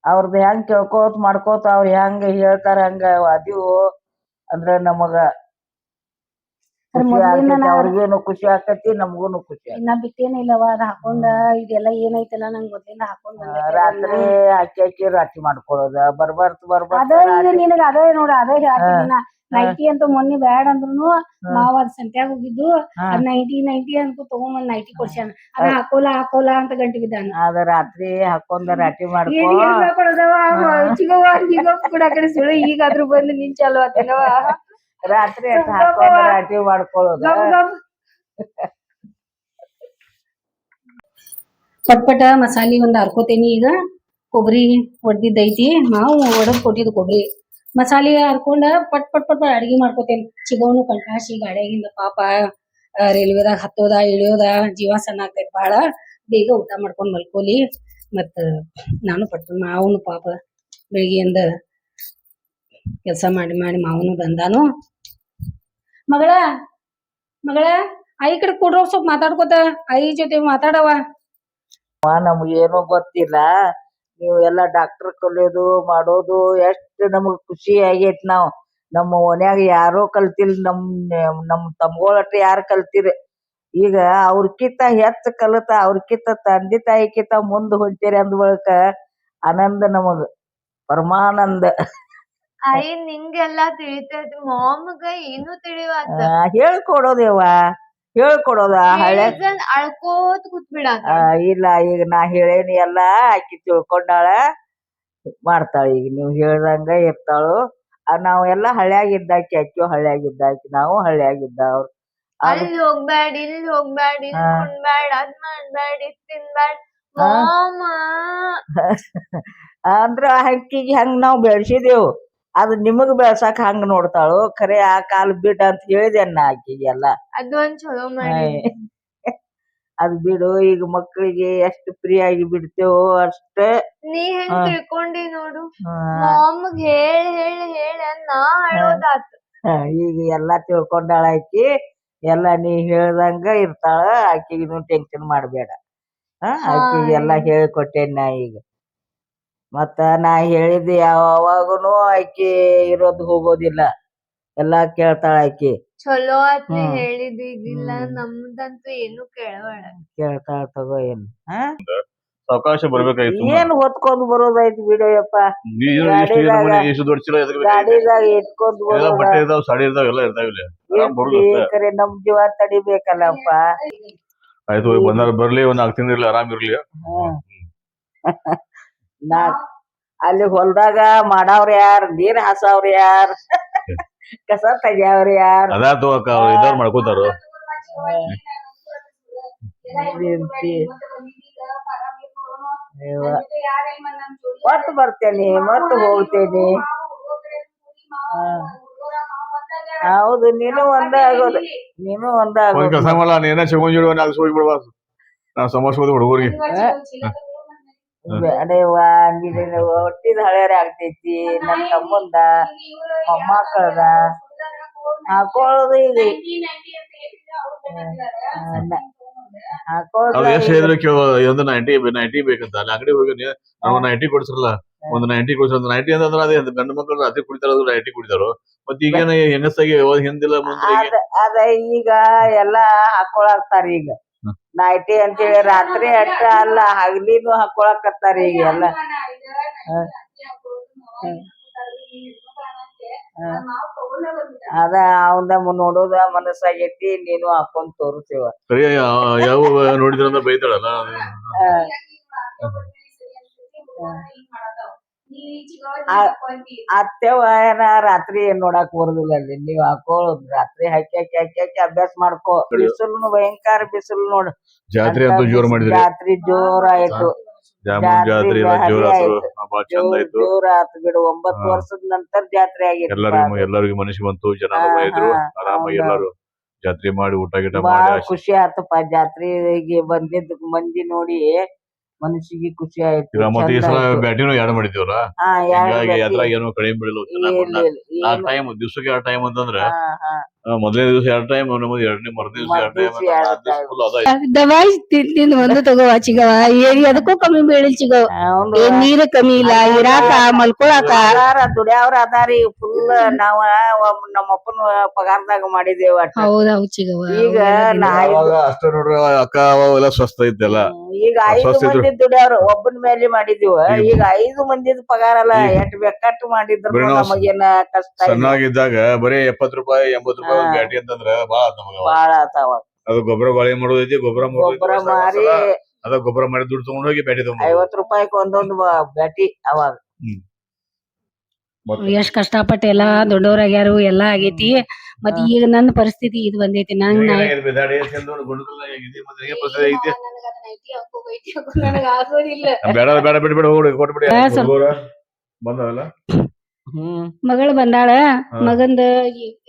ಅವ್ರದ್ ಹೆಂಗ್ ಕೇಳ್ಕೋತ ಮಾಡ್ಕೋತ ಅವ್ರ ಹೆಂಗ ಹೇಳ್ತಾರ ಹಂಗ ಅದಿವು. ಅಂದ್ರ ನಮಗ ಖುಷಿ ಆಗ್ತೈತಿ ಅವ್ರಿಗೇನು ಖುಷಿ ಆಗ್ತೈತಿ ನಮಗೂನು ಖುಷಿ ನಾ ಇನ್ನ ಬಿಟ್ಟೇನ ಇಲ್ಲವ ಅದ ಹಾಕೊಂಡ ಇದೆಲ್ಲ ಏನೈತಲ್ಲ ನಂಗ್ ಮೊದ್ಲಿಂದ ಹಾಕೊಂಡ್ ಆ, ರಾತ್ರಿ ಅಕ್ಕಿ ಅಕ್ಕಿ ರಾಟಿ ಮಾಡ್ಕೊಳ್ಳೋದ ಬರ್ಬರ್ತ್ ಅದ ಈಗ ನಿನಗ ಅದೇ ನೋಡ ಅದೇ ಹೇಳ್ತಿದ್ದೀನ ನೈಟಿ ಅಂತ ಮೊನ್ನೆ ಬ್ಯಾಡ ಅಂದ್ರುನು ಮಾವ ಅದ್ ಸಂತ್ಯಾಗ ಹೋಗಿದ್ದು ಹಾ. ಅದ್ ನೈಟಿ ನೈಟಿ ಅಂತ ತಗೊಂಬಂದ್ ನೈಟಿ ಕೊಡ್ಸ್ಯಾನ. ಅದ ಹಾಕೋಲ ಹಾಕೋಲ ಅಂತ ಗಂಟೆ ಬಿದ್ದಾನ. ಅದ ರಾತ್ರಿ ಹಾಕೊಂಡ ರಾಟಿ ಮಾಡ್ಕೊ. ಈಗ ಅದ್ರ ಮಾಡ್ಕೊಳ್ಳೋದವ ಚಿಗವ್ವ ಚಿಗವ್ವ ಕೂಡ ಆ ಕಡೆ ಸುಳ್ಳು ಈಗಾದ್ರೂ ಬಂದು ನಿನ್ ಚಲೋ ಆತೇನವ ರಾತ್ರಿ ಅಟ್ ಹಾಕೊಂಡ್ ರಾಟಿ ಮಾಡ್ಕೊಳ್ಳೋದ. ಪಟ್ಪಟ ಮಸಾಲೆ ಪಟ್ ಪಟ ಮಸಾಲಿ ಒಂದ್ ಹರ್ಕೋತೇನಿ ಈಗ. ಕೊಬ್ಬರಿ ಹೊಡ್ದಿದ್ದೈತಿ ನಾವು ಒಡದ್ ಕೊಟ್ಟಿದ್ ಕೊಬ್ಬರಿ. ಮಸಾಲೆ ಹರ್ಕೊಂಡ ಪಟ್ ಪಟ್ ಪಟ್ ಪಟ್ ಅಡ್ಗಿ ಮಾಡ್ಕೋತೇನಿ. ಚಿಗೋನು ಕಂಟಾಸಿ ಗಾಡಿಯಾಗಿಂದ ಪಾಪ ರೈಲ್ವೆದಾಗ ಹತ್ತೋದ ಇಳಿಯೋದ ಜೀವ ಸಣ್ಣ ಆಗ್ತೈತಿ ಬಹಳ ಬೇಗ ಊಟ ಮಾಡ್ಕೊಂಡ್ ಮಲ್ಕೋಲಿ. ಮತ್ತ ನಾನು ಪಟ್ ಅವನು ಪಾಪ ಬೆಳಿಗ್ಗೆಯಿಂದ ಕೆಲಸ ಮಾಡಿ ಮಾಡಿ ಮಾವನು ಬಂದಾನು. ಮಗಳ ಮಗಳ ಐ ಕಡೆ ಕೊಡ್ರೋ ಸ್ವಲ್ಪ ಮಾತಾಡ್ಕೋತ ಐ ಜೊತೆ ಮಾತಾಡವ ನಮ್ಗೇನು ಗೊತ್ತಿಲ್ಲ. ನೀವು ಎಲ್ಲ ಡಾಕ್ಟರ್ ಕಲಿಯೋದು, ಮಾಡೋದು, ಎಷ್ಟು ನಮಗ್ ಖುಷಿ ಆಗೈತ್ ನಾವು. ನಮ್ಮ ಓನ್ಯಾಗ ಯಾರೋ ಕಲ್ತಿಲ್ ನಮ್ ನಮ್ ತಮ್ಗೊಳಟ ಯಾರು ಕಲ್ತಿರಿ? ಈಗ ಅವ್ರಕಿಂತ ಹೆಚ್ಚ ಕಲಿತ ತಂದೆ ತಾಯಿಕಿಂತ ಮುಂದ್ ಹೊಂಟಿರಿ ಅಂದ ಆನಂದ ನಮಗ, ಪರಮಾನಂದ. ಆಯಿ ನಿಂಗೆಲ್ಲಾ ತಿಳಿತೈತಿ ಮಾಮಗ ಏನು ತಿಳಿವಾತ? ಹೇಳ್ಕೊಡೋದೇವ ಹೇಳ್ಕೊಡೋದ ಹಳೆ ಅಳ್ಕೋತ ಕೂತ್ಬಿಡಾತ ಇಲ್ಲ ಈಗ ನಾ ಹೇಳೇನಿ ಎಲ್ಲ ಆಕಿ ತಿಳ್ಕೊಂಡಾಳ ಮಾಡ್ತಾಳ ಈಗ ನೀವ್ ಹೇಳ್ದಂಗ ಇರ್ತಾಳು ನಾವು ನಾವ್ ಎಲ್ಲಾ ಹಳ್ಯಾಗಿದ್ದಾಕಿ ಅಕ್ಕಿ ಹಳ್ಯಾಗಿದ್ದಾಕಿ ನಾವು ಹಳ್ಯಾಗಿದ್ದ ಅವ್ರು ಅಲ್ಲಿ ಹೋಗ್ಬೇಡ ಇಲ್ಲಿ ಹೋಗ್ಬೇಡ ಇಲ್ಲಿ ಉಣ್ಬೇಡ ಅದ್ ಮಾಡ್ಬೇಡ ಇದ್ ತಿನ್ಬೇಡ. ಮಾಮ. ಅಂದ್ರ ಅಕ್ಕಿಗೆ ಹೆಂಗ್ ನಾವ್ ಬೆಳ್ಸಿದೇವು. ಅದು ನಿಮಗ್ ಬೆಳ್ಸಾಕ ಹಂಗ ನೋಡ್ತಾಳು? ಖರೆ ಆ ಕಾಲ್ ಬಿಡ್ ಅಂತ ಹೇಳಿದೆ ನಾ ಆಕಿಗೆಲ್ಲ ಅದೊಂದ್ ಚಲೋ ಮಾಡಿ. ಅದ್ ಬಿಡು ಈಗ ಮಕ್ಕಳಿಗೆ ಎಷ್ಟು ಫ್ರೀ ಆಗಿ ಬಿಡ್ತೇವೋ ಅಷ್ಟ. ನೀ ಹೆಂಗ್ ಹಾ. ತಿಳ್ಕೊಂಡಿ ನೋಡು? ಮಾಮಗ್ ಹೇಳ್ ಹೇಳ್ ಹೇಳ್ ನಾ ಈಗ ಎಲ್ಲಾ ತಿಳ್ಕೊಂಡಾಳ ಆಕಿ. ಎಲ್ಲಾ ನೀ ಹೇಳ್ದಂಗ ಇರ್ತಾಳ ಆಕಿಗೂ ಟೆನ್ಷನ್ ಮಾಡ್ಬೇಡ. ಆಕಿಗೆ ಎಲ್ಲಾ ಹೇಳ್ಕೊಟ್ಟೇನ್ ನಾ ಈಗ. ಮತ್ತ ನಾ ಹೇಳಿದ್ದು ಯಾವಾಗನು ಆಕಿ ಇರೋದು ಹೋಗೋದಿಲ್ಲ. ಎಲ್ಲಾ ಕೇಳ್ತಾಳ ಆಕಿ. ಚಲೋ ಆತ್ ನೀ ಹ್ಮ್. ಹೇಳಿದ್ ಈಗಿಲ್ಲ ಹ್ಮ್. ನಮ್ದಂತೂ ಏನು ಕೇಳಬೇಡ. ಕೇಳ್ತಾಳ ತಗೋ ಏನ್. ಹಾ? ಸಾವಕಾಶ ಬರ್ಬೇಕಾಯ್ತು ಏನ್ ಹೊತ್ಕೊಂಡ್ ಬರೋದೈತಿ ಬಿಡಯಪ್ಪ ನೀನು ಎಷ್ಟು ಗಾಡಿದಾಗ- ಎಷ್ಟು ದೊಡ್ಡ ಚೀಲ ಎದಕ್ ಬೇಕಾಗಿತ್ತು? ಗಾಡಿದಾಗ ಇಟ್ಕೊಂಡ್ ಎಲ್ಲ ಬರೋದ. ಬಟ್ಟೆ ಇದಾವ್ ಸಾಡಿ ಇದಾವ್ ಎಲ್ಲ ಇರ್ತಾವ ಇಲ್ಲಿ. ಆರಾಮ್ ಬರುದು ಏನ್ರಿ, ಅಷ್ಟೇ. ಖರೆ ನಮ್ ಜೀವ ತಡಿಬೇಕಲ್ಲಪ್ಪ. ಆಯ್ತು ಹೋಗಿ ಬಂದಾರ ಬರ್ಲಿ ಒಂದ್ ನಾಲ್ಕು ತಿಂಗಳು ಇರ್ಲಿ ಆರಾಮ್ ಇರ್ಲಿ. ಹ್ಮ್. ನಾ ಅಲ್ಲಿ ಹೊಲ್ದಾಗ ಮಾಡವ್ರ ಯಾರ್ ನೀರ್ ಹಾಸವ್ರ ಯಾರ್ ಕಸ ತೆಗ್ಯಾವ್ರ ಯಾರ್. ಅದಾತು ಅಕ್ಕ ಇದಾರ್ ಮಾಡ್ಕೋತಾರ. ಮತ್ ಬರ್ತೇನಿ ಹೋಗ್ತೇನಿ. ಹೌದು ನೀನು ಒಂದ ಆಗೋದು ನೀನು ಒಂದ ಆಗೋದು. ಕೆಲಸ ಮಾಡಲ್ಲ ನೀನ ಚಿಗೊಂಜಿಡುವ ನಾಲ್ಕು ಹೋಗಿ ಬಿಡ್ಬಾ ನಾ ಸಮಸ್ಯೆ ಹುಡುಗರಿಗೆ. ಅದೇವಾ ನೀನು ಹೊಟ್ಟಿದ ಹಳೆಯರ ಆಗ್ತೈತಿ ನನ್ ತಮ್ಮಂದ ಮೊಮ್ಮಕ್ಕಳದ ಹಾಕೊಳ್ಳೋದು ಈಗ ಹಾಕೊಳ್ಳೋದು ಅವ್ರು ಎಷ್ಟ್ ಹೇಳಿದ್ರು ಕೇಳ ಒಂದು ನೈಂಟಿ ನೈಂಟಿ ಬೇಕಂತ. ಅಲ್ಲಿ ಅಂಗಡಿ ಹೋಗಿ ನೀವು ನೈಂಟಿ ಕೊಡ್ಸಿರಲ್ಲ? ಒಂದು ನೈಂಟಿ ಕೊಡ್ಸಿರ ನೈಂಟಿ ಅಂತಂದ್ರೆ ಅದೇ ಗಂಡು ಮಕ್ಕಳು ರಾತ್ರಿ ಕುಡಿತಾರ ಅದು ನೈಂಟಿ ಕುಡಿತಾರೋ. ಮತ್ತೆ ಈಗೇನ ಹೆಂಗಸಾಗಿ ಹಿಂದಿಲ್ಲ ಮುಂದೆ ಅದ ಈಗ ಎಲ್ಲಾ ಹಾಕೊಳಕ್ತಾರ ಈಗ ನೈಟಿ ಅಂತೇಳಿ ರಾತ್ರಿ ಅಷ್ಟ ಅಲ್ಲ ಹಗಲಿನು ಹಾಕೊಳಕತ್ತಾರ ಈಗ ಎಲ್ಲ. ಅದ ಅವಂದ ನೋಡೋದ ಮನಸ್ಸಾಗೈತಿ ನೀನು ಹಾಕೊಂಡ್ ತೋರಿಸಿವ. ಯಾವ ನೋಡಿದ್ರ ಅಂದ್ರೆ ಬೈತಾಳಲ್ಲ ಅತ್ತೆವ ಏನ ರಾತ್ರಿ ಏನ್ ನೋಡಾಕ್ ಬರುದಿಲ್ಲ ಅಲ್ಲಿ. ನೀವ್ ಹಾಕೊಳ್ಳೋದು ರಾತ್ರಿ ಹಾಕಿ ಹಾಕಿ ಹಾಕಿ ಹಾಕಿ ಅಭ್ಯಾಸ ಮಾಡ್ಕೋ. ಬಿಸಿಲು ಭಯಂಕರ ಬಿಸಿಲು ನೋಡು. ಜಾತ್ರೆ ಅಂತೂ ಜೋರ್ ಮಾಡಿದ್ರಿ? ರಾತ್ರಿ ಜೋರ ಆಯ್ತು. ಜಾತ್ರೆ ಜೋರ್ ಆಯ್ತು. ಬಿಡು. ಒಂಬತ್ತು ವರ್ಷದ ನಂತರ ಜಾತ್ರೆ ಆಗಿತ್ತು ಎಲ್ಲರಿಗೂ ಎಲ್ಲರಿಗೂ ಮನಸ್ಸು ಬಂತು. ಜನ ಇದ್ರು ಆರಾಮಾಗಿ ಹೌದೌದು. ಜಾತ್ರೆ ಮಾಡಿ ಊಟ ಗಿಟ ಬಾಳ ಮಾಡಿ ಖುಷಿ ಆತಪ್ಪ ಜಾತ್ರೆಗೆ ಬಂದಿದ್ದ ಮಂದಿ ನೋಡಿ. ಮನಸ್ಸಿಗೆ ಖುಷಿ ಆಯ್ತು ಈಗ ಮತ್ತೆ ಈ ಚಂದ ಸಲ ಆಯ್ತು. ಬ್ಯಾಟಿನೂ ಯಾರು ಮಾಡಿದೀವಲ್ಲ ಹಾ, ಎರಡ್ ಹಿಂಗಾಗಿ ಗತಿ. ಅದ್ರಾಗ ಏನೋ ಕಡಿಮೆ ಬೆಳಿಲ್ಲ ಚೆನ್ನಾಗ್ ಇಲ್ಲ, ಇಲ್ಲ, ಆ ಟೈಮ್ ದಿವ್ಸಕ್ಕೆ ಎರಡು ಟೈಮ್ ಅಂತಂದ್ರೆ ಹಾ, ಹಾ. ಮೊದಲನೇ ದಿವಸ ಎರಡು ಟೈಮ್ ಎರಡನೇ ಮರನೇ ದಿವಸ ಎರಡು ಟೈಮ್ ಮರ್ದಿವ್ಸ ಎರಡ್ ಫುಲ್ ಅದ ದವಾಯಿ ತಿಂದ್ ಒಂದು ತಗೋವ ಚಿಗವ ಏರಿ ಅದಕ್ಕೂ ಕಮ್ಮಿ ಬೇಳಿ ಚಿಗವ ಏನ್ ನೀರ್ ಕಮ್ಮಿ ಇಲ್ಲ ಇರಾಕ ಮಲ್ಕೊಳಾಕ. ದುಡ್ಯಾವ್ರ ಅದಾರಿ ಫುಲ್ ನಾವ ನಮ್ಮಪ್ಪನ ನಮ್ಮ ಅಪ್ಪನ ಪಗಾರದಾಗ ಮಾಡಿದೇವ. ಹೌದೌದ್ ಚಿಗವ ಈಗ ಅಷ್ಟ ನೋಡ್ರಿ ಅಕ್ಕ ಎಲ್ಲ ಸ್ವಸ್ಥ ಇದ್ದೆಲ್ಲ. ಈಗ ಐದು ಮಂದಿ ದುಡ್ಯಾವ್ರ ಒಬ್ಬನ ಮೇಲೆ ಮಾಡಿದೀವ ಈಗ- ಐದು ಮಂದಿದ ಪಗಾರ ಅಲ್ಲ ಎಟ್ ಬೆಕ್ಕಟ್ಟು ಮಾಡಿದ್ರು ನಮಗೇನ ಕಷ್ಟ ಸಣ್ಣಾಗಿದ್ದಾಗ ಬರೀ ಎಪ್ಪತ್ ರೂಪಾಯಿ ಎಂಬತ್ ರೂಪಾಯಿ. ಬ್ಯಾಟಿ ಅಂತಂದ್ರ ಬಾಳ ಆತ್ ನಮಗ ಅವಾಗ. ಬಾಳ ಆತಾವ ಅದು ಗೊಬ್ಬರ ಬಾಳೆ ಮಾಡೋದೈತಿ ಗೊಬ್ಬರ ಗೊಬ್ಬರ ಮಾರಿ ಅದ ಗೊಬ್ಬರ ಮಾಡಿ ದುಡ್ಡು ತಗೊಂಡ್ ಹೋಗಿ ಬ್ಯಾಟಿ ತಗೊಂಡ್ ಐವತ್ ರೂಪಾಯಿಕ್ ಒಂದೊಂದು ಬ- ಬ್ಯಾಟಿ ಅವಾಗ. ಎಷ್ಟ್ ಕಷ್ಟಪಟ್ಟು ಎಲ್ಲಾ ದೊಡ್ಡವರಾಗ್ಯಾರು ಎಲ್ಲಾ ಆಗೇತಿ. ಮತ್ ಈಗ ನನ್ನ ಪರಿಸ್ಥಿತಿ ಇದು ಬಂದೈತಿ ನಂಗ್ ನಾ- ನನಗ್ ಆಗೋದಿಲ್ಲ. ಬೇಡ ಬೇಡ ಬಿಡ್ ಬಿಡ ಹೋಗಿ ಕೊಟ್ಬಿಡಿ. ಹಾ, ಸ್ವಲ್ಪ- ಹುಡುಗರ ಬಂದವಲ್ಲ ಹ್ಮ್. ಮಗಳು ಬಂದಾಳ ಹಾ. ಮಗಂದ